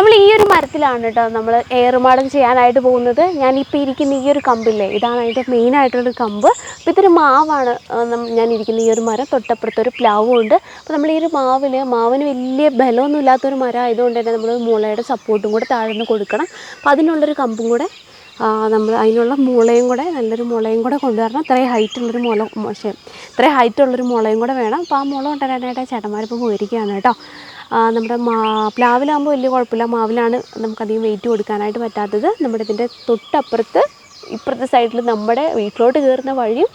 നമ്മൾ ഈ ഒരു മരത്തിലാണ് കേട്ടോ നമ്മൾ ഏറുമാടം ചെയ്യാനായിട്ട് പോകുന്നത്. ഞാൻ ഇപ്പോൾ ഇരിക്കുന്ന ഈ ഒരു കമ്പില്ലേ ഇതാണ് അതിന്റെ മെയിനായിട്ടുള്ളൊരു കമ്പ്. അപ്പോൾ ഇതൊരു മാവാണ് ഞാൻ ഇരിക്കുന്ന ഈ ഒരു മരം. തൊട്ടപ്പുറത്തൊരു പ്ലാവും ഉണ്ട്. അപ്പോൾ നമ്മൾ ഈ ഒരു മാവിന് മാവിന് വലിയ ബലമൊന്നും ഇല്ലാത്തൊരു മരം ആയതുകൊണ്ട് തന്നെ നമ്മൾ മുളയുടെ സപ്പോർട്ടും കൂടെ താഴ്ന്ന് കൊടുക്കണം. അപ്പോൾ അതിനുള്ളൊരു കമ്പും കൂടെ നമ്മൾ അതിനുള്ള മുളയും കൂടെ നല്ലൊരു മുളയും കൂടെ കൊണ്ടുവരണം. ഇത്രയും ഹൈറ്റുള്ളൊരു മുള പക്ഷേ ഇത്രയും ഹൈറ്റുള്ളൊരു മുളയും കൂടെ വേണം. അപ്പോൾ ആ മുള കൊണ്ടുവരാനായിട്ട് ചേട്ടന്മാരിപ്പോൾ പോയിരിക്കുകയാണ് കേട്ടോ. നമ്മുടെ മാ പ്ലാവിലാകുമ്പോൾ വലിയ കുഴപ്പമില്ല മാവിലാണ് നമുക്കധികം വെയിറ്റ് കൊടുക്കാനായിട്ട് പറ്റാത്തത്. നമ്മുടെ ഇതിന്റെ തൊട്ടപ്പുറത്ത് ഇപ്പുറത്തെ സൈഡിൽ നമ്മുടെ വീട്ടിലോട്ട് കയറുന്ന വഴിയും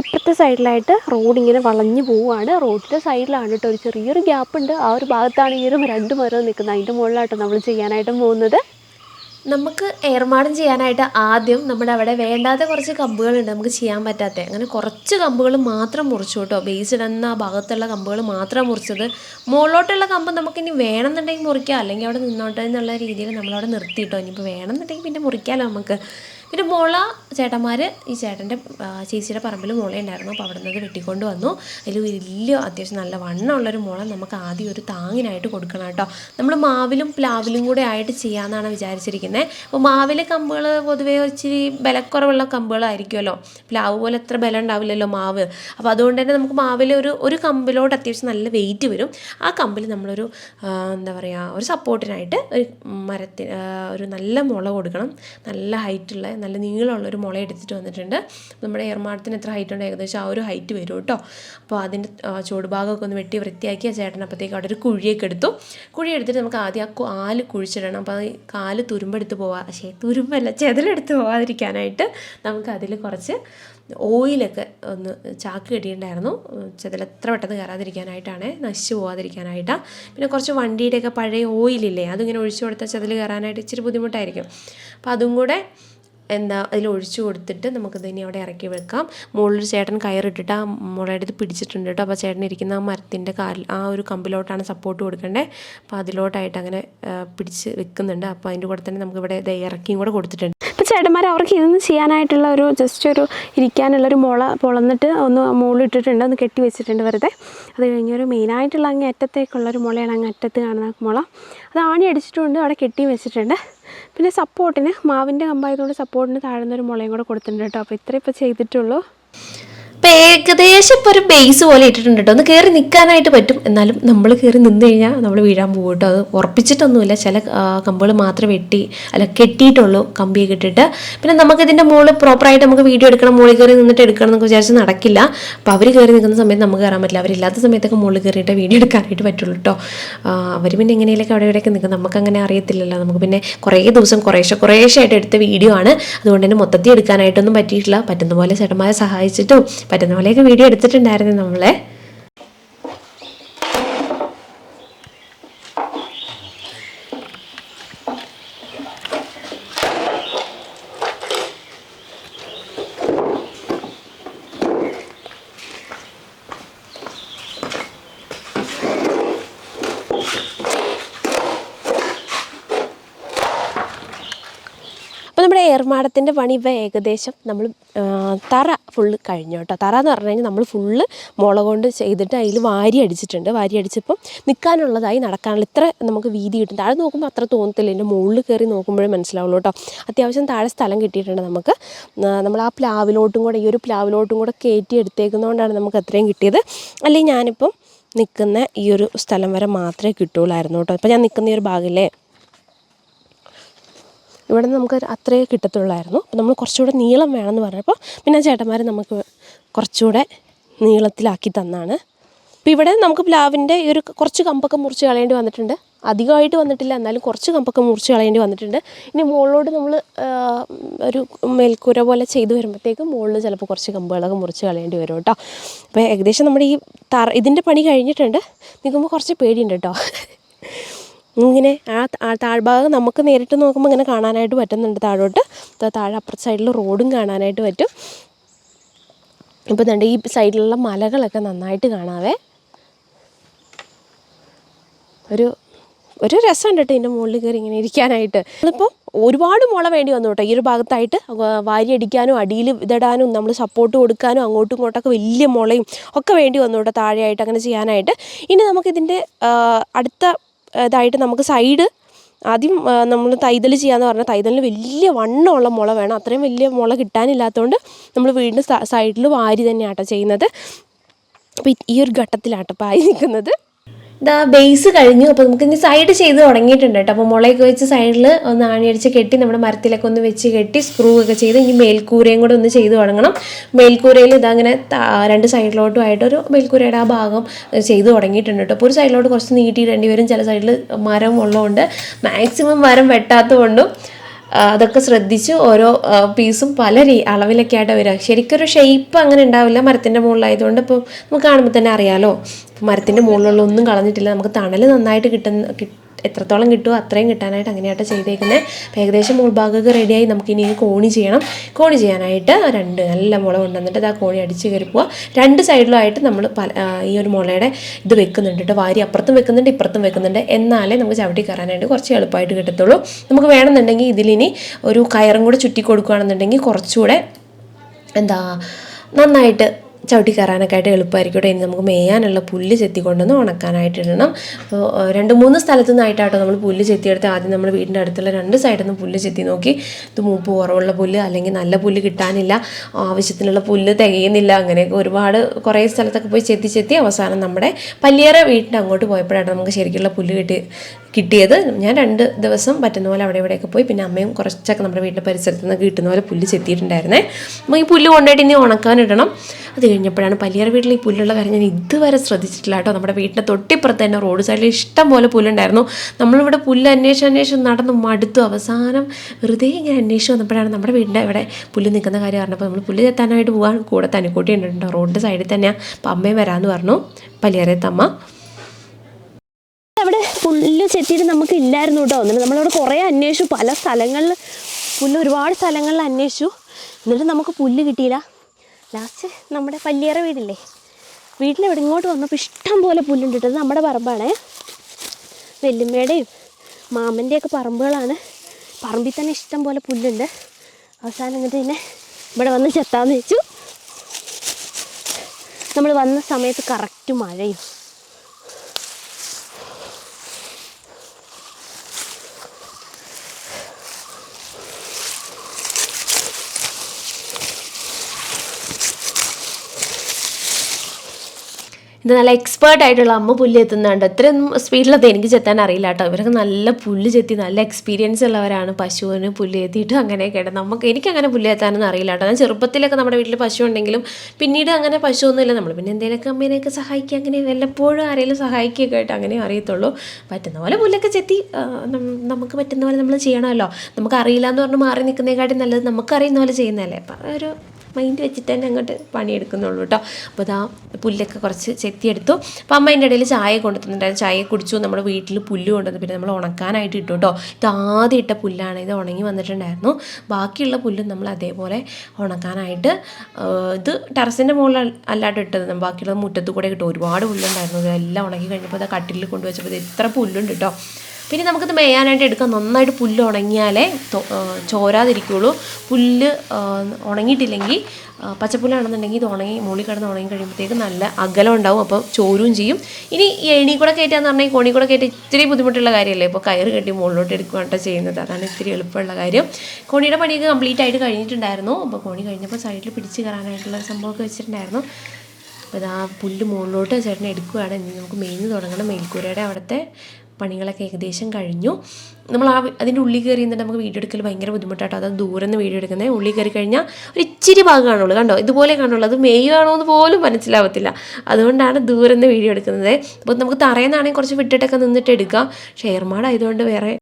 ഇപ്പുറത്തെ സൈഡിലായിട്ട് റോഡ് ഇങ്ങനെ വളഞ്ഞു പോവുകയാണ്. റോഡിന്റെ സൈഡിലാണ് കേട്ടോ ഒരു ചെറിയൊരു ഗ്യാപ്പ് ഉണ്ട്. ആ ഒരു ഭാഗത്താണ് ഈ ഒരു രണ്ട് മരം നിൽക്കുന്നത് അതിന്റെ മുകളിലാട്ടോ നമ്മൾ ചെയ്യാനായിട്ടും പോകുന്നത്. നമുക്ക് ഏർമാടം ചെയ്യാനായിട്ട് ആദ്യം നമ്മുടെ അവിടെ വേണ്ടാത്ത കുറച്ച് കമ്പുകളുണ്ട് നമുക്ക് ചെയ്യാൻ പറ്റാത്ത. അങ്ങനെ കുറച്ച് കമ്പുകൾ മാത്രം മുറിച്ചു കേട്ടോ. ബേസ് ഇടുന്ന ആ ഭാഗത്തുള്ള കമ്പുകൾ മാത്രം മുറിച്ചത്. മുകളിലോട്ടുള്ള കമ്പ് നമുക്കിനി വേണമെന്നുണ്ടെങ്കിൽ മുറിക്കാം. അല്ലെങ്കിൽ അവിടെ നിന്നോട്ടെ എന്നുള്ള രീതിയിൽ നമ്മളവിടെ നിർത്തിയിട്ടോ. ഇനിയിപ്പോൾ വേണമെന്നുണ്ടെങ്കിൽ പിന്നെ മുറിക്കാമല്ലോ നമുക്ക്. പിന്നെ മുള ചേട്ടന്മാർ ഈ ചേട്ടന്റെ ചേച്ചിയുടെ പറമ്പിൽ മുള ഉണ്ടായിരുന്നു. അപ്പോൾ അവിടെ നിന്ന് വെട്ടിക്കൊണ്ട് വന്നു. അതിൽ വലിയ അത്യാവശ്യം നല്ല വണ്ണമുള്ളൊരു മുള നമുക്ക് ആദ്യം ഒരു താങ്ങിനായിട്ട് കൊടുക്കണം കേട്ടോ. നമ്മൾ മാവിലും പ്ലാവിലും കൂടെ ആയിട്ട് ചെയ്യാമെന്നാണ് വിചാരിച്ചിരിക്കുന്നത് അപ്പോൾ മാവിലെ കമ്പുകൾ പൊതുവേ ഇച്ചിരി ബലക്കുറവുള്ള കമ്പുകളായിരിക്കുമല്ലോ. പ്ലാവ് പോലെ അത്ര ബലം ഉണ്ടാവില്ലല്ലോ മാവ്. അപ്പോൾ അതുകൊണ്ട് തന്നെ നമുക്ക് മാവിലെ ഒരു ഒരു കമ്പിലോട്ട് അത്യാവശ്യം നല്ല വെയിറ്റ് വരും. ആ കമ്പിൽ നമ്മളൊരു എന്താ പറയുക ഒരു സപ്പോർട്ടിനായിട്ട് ഒരു മരത്തിന് ഒരു നല്ല മുള കൊടുക്കണം. നല്ല ഹൈറ്റുള്ള നല്ല നീളമുള്ള ഒരു മുള എടുത്തിട്ട് വന്നിട്ടുണ്ട്. നമ്മുടെ ഏർമാടത്തിന് എത്ര ഹൈറ്റ് ഉണ്ട് ഏകദേശം ആ ഒരു ഹൈറ്റ് വരും കേട്ടോ അപ്പോൾ അതിന്റെ ചുവടുഭാഗമൊക്കെ ഒന്ന് വെട്ടി വൃത്തിയാക്കിയ ചേട്ടൻ അപ്പോഴത്തേക്ക് അവിടെ ഒരു കുഴിയൊക്കെ എടുത്തു. കുഴി എടുത്തിട്ട് നമുക്ക് ആദ്യം ആ കാൽ കുഴിച്ചിടണം. അപ്പോൾ കാൽ തുരുമ്പെടുത്ത് പോവാ പക്ഷേ തുരുമ്പല്ല ചെതലെടുത്ത് പോവാതിരിക്കാനായിട്ട് നമുക്ക് അതിൽ കുറച്ച് ഓയിലൊക്കെ ഒന്ന് ചാക്ക് കെട്ടിയിട്ടുണ്ടായിരുന്നു. ചെതൽ എത്ര പെട്ടെന്ന് കയറാതിരിക്കാനായിട്ടാണ് നശിച്ചു പോകാതിരിക്കാനായിട്ടാണ് പിന്നെ കുറച്ച് വണ്ടിയുടെയൊക്കെ പഴയ ഓയിലില്ലേ അതിങ്ങനെ ഒഴിച്ചു കൊടുത്താൽ ചെതൽ കയറാനായിട്ട് ഇച്ചിരി ബുദ്ധിമുട്ടായിരിക്കും. അപ്പോൾ അതും കൂടെ എന്താ അതിൽ ഒഴിച്ചു കൊടുത്തിട്ട് നമുക്കിത് ഇനി അവിടെ ഇറക്കി വെക്കാം. മുകളിൽ ചേട്ടൻ കയറിട്ടിട്ട് ആ മുളയുടെ ഇത് പിടിച്ചിട്ടുണ്ട് കേട്ടോ. അപ്പോൾ ചേട്ടൻ ഇരിക്കുന്ന ആ മരത്തിന്റെ കാലിൽ ആ ഒരു കമ്പിലോട്ടാണ് സപ്പോർട്ട് കൊടുക്കേണ്ടത് അപ്പോൾ അതിലോട്ടായിട്ട് അങ്ങനെ പിടിച്ച് വെക്കുന്നുണ്ട്. അപ്പോൾ അതിന്റെ കൂടെ തന്നെ നമുക്കിവിടെ ദേ ഇറക്കിയും കൂടെ കൊടുത്തിട്ടുണ്ട്. ചേട്ടന്മാർ അവർക്ക് ഇതൊന്നും ചെയ്യാനായിട്ടുള്ള ഒരു ജസ്റ്റ് ഒരു ഇരിക്കാനുള്ള ഒരു മുള പൊളന്നിട്ട് ഒന്ന് മുകളിൽ ഇട്ടിട്ടുണ്ട് ഒന്ന് കെട്ടി വെച്ചിട്ടുണ്ട് വെറുതെ. അത് കഴിഞ്ഞ ഒരു മെയിനായിട്ടുള്ള അങ്ങ് അറ്റത്തേക്കുള്ള ഒരു മുളയാണ് അങ്ങ് അറ്റത്ത് കാണുന്ന മുള. അത് ആണി അടിച്ചിട്ടുണ്ട് അവിടെ കെട്ടി വെച്ചിട്ടുണ്ട്. പിന്നെ സപ്പോർട്ടിന് മാവിന്റെ കമ്പായതുകൊണ്ട് സപ്പോർട്ടിന് താഴ്ന്നൊരു മുളയും കൂടെ കൊടുത്തിട്ടുണ്ട് കേട്ടോ. അപ്പോൾ ഇത്രയും ഇപ്പോൾ ചെയ്തിട്ടുള്ളൂ. ഏകദേശം ഇപ്പോൾ ഒരു ബേസ് പോലെ ഇട്ടിട്ടുണ്ട് കേട്ടോ ഒന്ന് കയറി നിൽക്കാനായിട്ട് പറ്റും. എന്നാലും നമ്മൾ കയറി നിന്ന് കഴിഞ്ഞാൽ നമ്മൾ വീഴാൻ പോകും കേട്ടോ അത് ഉറപ്പിച്ചിട്ടൊന്നുമില്ല. ചില കമ്പുകൾ മാത്രം വെട്ടി അല്ല കെട്ടിയിട്ടുള്ളൂ കമ്പിയൊക്കെ കെട്ടിട്ട് പിന്നെ നമുക്കിതിന്റെ മുകളിൽ പ്രോപ്പറായിട്ട് നമുക്ക് വീഡിയോ എടുക്കണം മുകളിൽ കയറി നിന്നിട്ട് എടുക്കണം എന്നൊക്കെ വിചാരിച്ച് നടക്കില്ല. അപ്പോൾ അവർ കയറി നിൽക്കുന്ന സമയത്ത് നമുക്ക് കയറാൻ പറ്റില്ല. അവരില്ലാത്ത സമയത്തൊക്കെ മുകളിൽ കയറിയിട്ട് വീഡിയോ എടുക്കാനായിട്ട് പറ്റുള്ളൂ കേട്ടോ അവർ പിന്നെ എങ്ങനെയൊക്കെ അവിടെ ഇവിടെയൊക്കെ നിൽക്കും. നമുക്ക് അങ്ങനെ അറിയത്തില്ലല്ലോ. നമുക്ക് പിന്നെ കുറേ ദിവസം കുറേശ്ശെ കുറേശ്ശെ ആയിട്ട് എടുത്ത വീഡിയോ ആണ്. അതുകൊണ്ട് തന്നെ മൊത്തത്തിൽ എടുക്കാനായിട്ടൊന്നും പറ്റിയിട്ടില്ല. പറ്റുന്ന പോലെ ചേട്ടന്മാരെ സഹായിച്ചിട്ടും പറ്റുന്ന പോലെയൊക്കെ വീഡിയോ എടുത്തിട്ടുണ്ടായിരുന്നു നമ്മളെ അപ്പോൾ ഏർമാടത്തിന്റെ പണി ഇപ്പോൾ ഏകദേശം നമ്മൾ തറ ഫുള്ള് കഴിഞ്ഞു കേട്ടോ. തറ എന്ന് പറഞ്ഞു കഴിഞ്ഞാൽ നമ്മൾ ഫുള്ള് മുള കൊണ്ട് ചെയ്തിട്ട് അതിൽ വാരി അടിച്ചിട്ടുണ്ട്. വാരി അടിച്ചപ്പം നിൽക്കാനുള്ളതായി നടക്കാനുള്ള ഇത്ര നമുക്ക് വീതി കിട്ടും. താഴെ നോക്കുമ്പോൾ അത്ര തോന്നത്തില്ല. എന്റെ മുകളിൽ കയറി നോക്കുമ്പോഴേ മനസ്സിലാവുള്ളൂ കേട്ടോ. അത്യാവശ്യം താഴെ സ്ഥലം കിട്ടിയിട്ടുണ്ട് നമുക്ക്. നമ്മൾ ആ പ്ലാവിലോട്ടും കൂടെ ഈ ഒരു പ്ലാവിലോട്ടും കൂടെ കയറ്റി എടുത്തേക്കുന്നതുകൊണ്ടാണ് നമുക്ക് അത്രയും കിട്ടിയത്. അല്ലെങ്കിൽ ഞാനിപ്പം നിൽക്കുന്ന ഈ ഒരു സ്ഥലം വരെ മാത്രമേ കിട്ടുകയുള്ളായിരുന്നു കേട്ടോ. അപ്പോൾ ഞാൻ നിൽക്കുന്ന ഈ ഒരു ഭാഗമില്ലേ ഇവിടെ നിന്ന് നമുക്ക് അത്രയേ കിട്ടത്തുള്ളായിരുന്നു. അപ്പോൾ നമ്മൾ കുറച്ചുകൂടെ നീളം വേണമെന്ന് പറഞ്ഞപ്പോൾ പിന്നെ ചേട്ടന്മാർ നമുക്ക് കുറച്ചുകൂടെ നീളത്തിലാക്കി തന്നാണ്. അപ്പോൾ ഇവിടെ നമുക്ക് പ്ലാവിന്റെ ഈ ഒരു കുറച്ച് കമ്പൊക്കെ മുറിച്ച് കളയേണ്ടി വന്നിട്ടുണ്ട്. അധികമായിട്ട് വന്നിട്ടില്ല എന്നാലും കുറച്ച് കമ്പൊക്കെ മുറിച്ച് കളയേണ്ടി വന്നിട്ടുണ്ട്. ഇനി മുകളിലോട്ട് നമ്മൾ ഒരു മേൽക്കൂര പോലെ ചെയ്തു വരുമ്പോഴത്തേക്കും മുകളിൽ ചിലപ്പോൾ കുറച്ച് കമ്പുകളൊക്കെ മുറിച്ച് കളയേണ്ടി വരും കേട്ടോ. അപ്പോൾ ഏകദേശം നമ്മുടെ ഈ തറ ഇതിന്റെ പണി കഴിഞ്ഞിട്ടുണ്ട്. നിൽക്കുമ്പോൾ കുറച്ച് പേടിയുണ്ട് കേട്ടോ. ഇങ്ങനെ ആ താഴ്ഭാഗം നമുക്ക് നേരിട്ട് നോക്കുമ്പോൾ ഇങ്ങനെ കാണാനായിട്ട് പറ്റുന്നുണ്ട്. താഴോട്ട് താഴെ അപ്പുറത്തെ സൈഡിൽ റോഡും കാണാനായിട്ട് പറ്റും. ഇപ്പോൾ ദണ്ട് ഈ സൈഡിലുള്ള മലകളൊക്കെ നന്നായിട്ട് കാണാവേ. ഒരു ഒരു രസമുണ്ട് കേട്ടോ ഇതിന്റെ മുകളിൽ കയറി ഇങ്ങനെ ഇരിക്കാനായിട്ട്. അതിപ്പം ഒരുപാട് മുള വേണ്ടി വന്നു കേട്ടോ ഈ ഒരു ഭാഗത്തായിട്ട് വാരിയടിക്കാനും അടിയിൽ ഇതിടാനും നമ്മൾ സപ്പോർട്ട് കൊടുക്കാനും അങ്ങോട്ടും ഇങ്ങോട്ടൊക്കെ വലിയ മുളയും ഒക്കെ വേണ്ടി വന്നു കേട്ടോ താഴെയായിട്ട് അങ്ങനെ ചെയ്യാനായിട്ട്. ഇനി നമുക്കിതിന്റെ അടുത്ത ഇതായിട്ട് നമുക്ക് സൈഡ് ആദ്യം നമ്മൾ തൈതൽ ചെയ്യാന്ന് പറഞ്ഞാൽ തൈതലിന് വലിയ വണ്ണമുള്ള മുള വേണം. അത്രയും വലിയ മുള കിട്ടാനില്ലാത്തതുകൊണ്ട് നമ്മൾ വീണ്ടും സൈഡിൽ വാരി തന്നെയാട്ടോ ചെയ്യുന്നത്. അപ്പോൾ ഈ ഒരു ഘട്ടത്തിലാട്ടോ ആയി നിൽക്കുന്നത്. ഇതാ ബേസ് കഴിഞ്ഞു. അപ്പോൾ നമുക്ക് ഇനി സൈഡ് ചെയ്ത് തുടങ്ങിയിട്ടുണ്ട് കേട്ടോ. അപ്പോൾ മുളയൊക്കെ വെച്ച് സൈഡിൽ ഒന്ന് ആണിയടിച്ച് കെട്ടി നമ്മുടെ മരത്തിലൊക്കെ ഒന്ന് വെച്ച് കെട്ടി സ്ക്രൂ ഒക്കെ ചെയ്ത് ഇനി മേൽക്കൂരയും കൂടെ ഒന്ന് ചെയ്ത് തുടങ്ങണം. മേൽക്കൂരയിൽ ഇതങ്ങനെ രണ്ട് സൈഡിലോട്ടും ആയിട്ടൊരു മേൽക്കൂരയുടെ ആ ഭാഗം ചെയ്ത് തുടങ്ങിയിട്ടുണ്ട് കേട്ടോ. അപ്പോൾ ഒരു സൈഡിലോട്ട് കുറച്ച് നീട്ടിയിടേണ്ടി വരും. ചില സൈഡിൽ മരം ഉള്ളതുകൊണ്ട് മാക്സിമം മരം വെട്ടാത്തതുകൊണ്ടും അതൊക്കെ ശ്രദ്ധിച്ച് ഓരോ പീസും പല രീ അളവിലൊക്കെ ആയിട്ട് വരിക ശരിക്കൊരു ഷേപ്പ് അങ്ങനെ ഉണ്ടാവില്ല മരത്തിന്റെ മുകളിലായതുകൊണ്ട് ഇപ്പോൾ നമുക്ക് കാണുമ്പോൾ തന്നെ അറിയാലോ. മരത്തിന്റെ മുകളിലുള്ള ഒന്നും കളഞ്ഞിട്ടില്ല. നമുക്ക് തണൽ നന്നായിട്ട് കിട്ടുന്ന എത്രത്തോളം കിട്ടുമോ അത്രയും കിട്ടാനായിട്ട് അങ്ങനെയായിട്ട് ചെയ്തേക്കുന്നത് ഏകദേശം മുൾഭാഗമൊക്കെ റെഡിയായി നമുക്കിനി കോണി ചെയ്യണം. കോണി ചെയ്യാനായിട്ട് രണ്ട് നല്ല മുള കൊണ്ടുവന്നിട്ട് ആ കോണി അടിച്ച് കയറി പോവുക രണ്ട് സൈഡിലുമായിട്ട് നമ്മൾ പല ഈ ഒരു മുളയുടെ ഇത് വെക്കുന്നുണ്ട് കേട്ടോ. വാരി അപ്പുറത്തും വെക്കുന്നുണ്ട് ഇപ്പുറത്തും വെക്കുന്നുണ്ട്. എന്നാലേ നമുക്ക് ചവിട്ടി കയറാനായിട്ട് കുറച്ച് എളുപ്പമായിട്ട് കിട്ടത്തുള്ളൂ. നമുക്ക് വേണമെന്നുണ്ടെങ്കിൽ ഇതിലിനി ഒരു കയറും കൂടെ ചുറ്റി കൊടുക്കുകയാണെന്നുണ്ടെങ്കിൽ കുറച്ചുകൂടെ എന്താ നന്നായിട്ട് ചവിട്ടി കയറാനൊക്കെ ആയിട്ട് എളുപ്പമായിരിക്കും കേട്ടോ ഇനി നമുക്ക് മേയാനുള്ള പുല്ല് ചെത്തി കൊണ്ടുവന്ന് ഉണക്കാനായിട്ട് ഇടണം. അപ്പോൾ രണ്ട് മൂന്ന് സ്ഥലത്തു നിന്നായിട്ടാട്ടോ നമ്മൾ പുല്ല് ചെത്തിയെടുത്ത് ആദ്യം നമ്മൾ വീടിന്റെ അടുത്തുള്ള രണ്ട് സൈഡിൽ നിന്ന് പുല്ല് ചെത്തി നോക്കി. ഇത് മൂപ്പ് കുറവുള്ള പുല്ല് അല്ലെങ്കിൽ നല്ല പുല്ല് കിട്ടാനില്ല ആവശ്യത്തിനുള്ള പുല്ല് തികയുന്നില്ല അങ്ങനെയൊക്കെ ഒരുപാട് കുറേ സ്ഥലത്തൊക്കെ പോയി ചെത്തി ചെത്തി അവസാനം നമ്മുടെ പല്ലിയേറെ വീട്ടിന്റെ അങ്ങോട്ട് പോയപ്പോഴാണ് നമുക്ക് ശരിക്കുള്ള പുല്ല് കിട്ടി. കിട്ടിയത്. ഞാൻ രണ്ട് ദിവസം പറ്റുന്ന പോലെ അവിടെ ഇവിടെയൊക്കെ പോയി. പിന്നെ അമ്മയും കുറച്ചൊക്കെ നമ്മുടെ വീട്ടിലെ പരിസരത്ത് നിന്ന് കിട്ടുന്ന പോലെ പുല്ല് ചെത്തിയിട്ടുണ്ടായിരുന്നേ. അപ്പോൾ ഈ പുല്ല് കൊണ്ടുപോയിട്ട് ഇനി ഉണക്കാനിടണം അത് കഴിഞ്ഞപ്പോഴാണ് പല്ലിയറ വീട്ടിൽ ഈ പുല്ലുള്ള കാര്യം ഞാൻ ഇതുവരെ ശ്രദ്ധിച്ചിട്ടില്ല കേട്ടോ. നമ്മുടെ വീട്ടിന്റെ തൊട്ടിപ്പുറത്ത് തന്നെ റോഡ് സൈഡിൽ ഇഷ്ടം പോലെ പുല്ലുണ്ടായിരുന്നു. നമ്മളിവിടെ പുല്ല് അന്വേഷിച്ച് അന്വേഷിച്ച് നടന്നു മടുത്തു. അവസാനം വെറുതെ ഇങ്ങനെ അന്വേഷിച്ച് വന്നപ്പോഴാണ് നമ്മുടെ വീടിന്റെ ഇവിടെ പുല്ല് നിൽക്കുന്ന കാര്യം പറഞ്ഞപ്പോൾ നമ്മൾ പുല്ല് ചെത്താനായിട്ട് പോകാൻ കൂടെ തനിക്കൂട്ടി ഉണ്ടോ റോഡിന്റെ സൈഡിൽ തന്നെയാണ് അപ്പം അമ്മയും വരാമെന്ന് പറഞ്ഞു. പല്ലിയറയത്തമ്മ അവിടെ പുല്ല് ചെത്തിയിട്ട് നമുക്ക് ഇല്ലായിരുന്നു കേട്ടോ. എന്നിട്ട് നമ്മളവിടെ കുറേ അന്വേഷിച്ചു. പല സ്ഥലങ്ങളിൽ പുല്ല് ഒരുപാട് സ്ഥലങ്ങളിൽ അന്വേഷിച്ചു. എന്നിട്ട് നമുക്ക് പുല്ല് കിട്ടിയില്ല. ലാസ്റ്റ് നമ്മുടെ പല്ലിയറ വീടില്ലേ? വീട്ടിലിവിടെ ഇങ്ങോട്ട് വന്നപ്പോൾ ഇഷ്ടം പോലെ പുല്ലുണ്ട് നമ്മുടെ പറമ്പാണേ. വെല്ലുമ്മയുടെയും മാമന്റെയൊക്കെ പറമ്പുകളാണ്. പറമ്പിൽ തന്നെ ഇഷ്ടം പോലെ പുല്ലുണ്ട്. അവസാനം എന്നിട്ട് പിന്നെ ഇവിടെ വന്ന് ചെത്താന്ന് വെച്ചു. നമ്മൾ വന്ന സമയത്ത് കറക്റ്റ് മഴയും ഇത് നല്ല എക്സ്പേർട്ട് ആയിട്ടുള്ള അമ്മ പുല്ല് എത്തുന്നുണ്ട്. ഇത്രയൊന്നും സ്പീഡിലത് എനിക്ക് ചെത്താൻ അറിയില്ല കേട്ടോ. ഇവരൊക്കെ നല്ല പുല്ല് ചെത്തി നല്ല എക്സ്പീരിയൻസ് ഉള്ളവരാണ്. പശുവിന് പുല്ല് എത്തിയിട്ട് അങ്ങനെ കേട്ടോ നമുക്ക് എനിക്ക് അങ്ങനെ പുല്ല് എത്താനൊന്നും അറിയില്ല കേട്ടോ. ഞാൻ ചെറുപ്പത്തിലൊക്കെ നമ്മുടെ വീട്ടിൽ പശു ഉണ്ടെങ്കിലും പിന്നീട് അങ്ങനെ പശുവൊന്നുമില്ല. നമ്മൾ പിന്നെ എന്തെങ്കിലുമൊക്കെ അമ്മേനെയൊക്കെ സഹായിക്കുക അങ്ങനെ വല്ലപ്പോഴും ആരെങ്കിലും സഹായിക്കുകയൊക്കെ ആയിട്ട് അങ്ങനെ അറിയത്തുള്ളൂ. പറ്റുന്ന പോലെ പുല്ലൊക്കെ ചെത്തി നമുക്ക് പറ്റുന്ന പോലെ നമ്മൾ ചെയ്യണമല്ലോ. നമുക്ക് അറിയില്ല എന്ന് പറഞ്ഞ് മാറി നിൽക്കുന്നതിനെക്കാട്ടും നല്ലത് നമുക്കറിയുന്ന പോലെ ചെയ്യുന്നതല്ലേ? അപ്പം ഒരു മൈൻഡ് വെച്ചിട്ട് തന്നെ അങ്ങോട്ട് പണിയെടുക്കുന്നുള്ളൂ കേട്ടോ അപ്പോൾ ഇതാ പുല്ലൊക്കെ കുറച്ച് ചെത്തിയെടുത്തു. അപ്പോൾ അമ്മ അതിന്റെ ഇടയിൽ ചായ കൊണ്ടുത്തുന്നുണ്ടായിരുന്നു ചായ കുടിച്ചു. നമ്മുടെ വീട്ടിൽ പുല്ല് കൊണ്ടുവന്നു. പിന്നെ നമ്മൾ ഉണക്കാനായിട്ട് ഇട്ടു കേട്ടോ ഇത് ആദ്യം ഇട്ട പുല്ലാണ്. ഇത് ഉണങ്ങി വന്നിട്ടുണ്ടായിരുന്നു. ബാക്കിയുള്ള പുല്ലും നമ്മൾ അതേപോലെ ഉണക്കാനായിട്ട് ഇത് ടെറസിന്റെ മുകളിൽ അല്ലാണ്ട് ഇട്ടത്. ബാക്കിയുള്ള മുറ്റത്ത് കൂടെ കിട്ടും ഒരുപാട് പുല്ലുണ്ടായിരുന്നു. ഇതെല്ലാം ഉണങ്ങി കഴിഞ്ഞപ്പോൾ ഇത് കട്ടിലിൽ കൊണ്ടുവച്ചപ്പോൾ ഇത് ഇത്ര പുല്ലുണ്ട് കേട്ടോ പിന്നെ നമുക്കിത് മേയാനായിട്ട് എടുക്കാം. നന്നായിട്ട് പുല്ല് ഉണങ്ങിയാലേ ചോരാതിരിക്കുള്ളൂ. പുല്ല് ഉണങ്ങിയിട്ടില്ലെങ്കിൽ പച്ചപ്പുല്ലാണെന്നുണ്ടെങ്കിൽ ഇത് ഉണങ്ങി മുകളിൽ കിടന്ന് ഉണങ്ങി കഴിയുമ്പോഴത്തേക്ക് നല്ല അകലം ഉണ്ടാവും. അപ്പോൾ ചോരും ചെയ്യും. ഇനി എണി കൂടെ കയറ്റാന്ന് പറഞ്ഞാൽ കോണി കൂടെ കയറ്റി ഇത്തിരി ബുദ്ധിമുട്ടുള്ള കാര്യമല്ലേ? ഇപ്പോൾ കയറ് കെട്ടി മുകളിലോട്ട് എടുക്കുകയാണ് ചെയ്യുന്നത്. അതാണ് ഇത്തിരി എളുപ്പമുള്ള കാര്യം. കോണിയുടെ പണിയൊക്കെ കംപ്ലീറ്റ് ആയിട്ട് കഴിഞ്ഞിട്ടുണ്ടായിരുന്നു. അപ്പോൾ കോണി കഴിഞ്ഞപ്പോൾ സൈഡിൽ പിടിച്ച് കയറാനായിട്ടുള്ള സംഭവമൊക്കെ വെച്ചിട്ടുണ്ടായിരുന്നു. അപ്പോൾ ഇതാ പുല്ല് മുകളിലോട്ട് ചേട്ടൻ എടുക്കുകയാണ് ഇനി നമുക്ക് മെയിൻ തുടങ്ങണം. മേൽക്കൂരയുടെ അവിടുത്തെ പണികളൊക്കെ ഏകദേശം കഴിഞ്ഞു. നമ്മൾ ആ അതിന്റെ ഉള്ളിൽ കയറി എന്നിട്ട് നമുക്ക് വീഡിയോ എടുക്കൽ ഭയങ്കര ബുദ്ധിമുട്ടാട്ടോ. അത് ദൂരെ നിന്ന് വീഡിയോ എടുക്കുന്നത് ഉള്ളിൽ കയറി കഴിഞ്ഞാൽ ഒരു ഇച്ചിരി ഭാഗം കാണുള്ളൂ. കണ്ടോ? ഇതുപോലെ കാണുള്ളൂ. അത് മെയ്യാണോ എന്ന് പോലും മനസ്സിലാവത്തില്ല. അതുകൊണ്ടാണ് ദൂരെ നിന്ന് വീഡിയോ എടുക്കുന്നത്. അപ്പോൾ നമുക്ക് തറയുന്നതാണെങ്കിൽ കുറച്ച് വിട്ടിട്ടൊക്കെ നിന്നിട്ട് എടുക്കാം. ഷെയർമാടായതുകൊണ്ട് വേറെ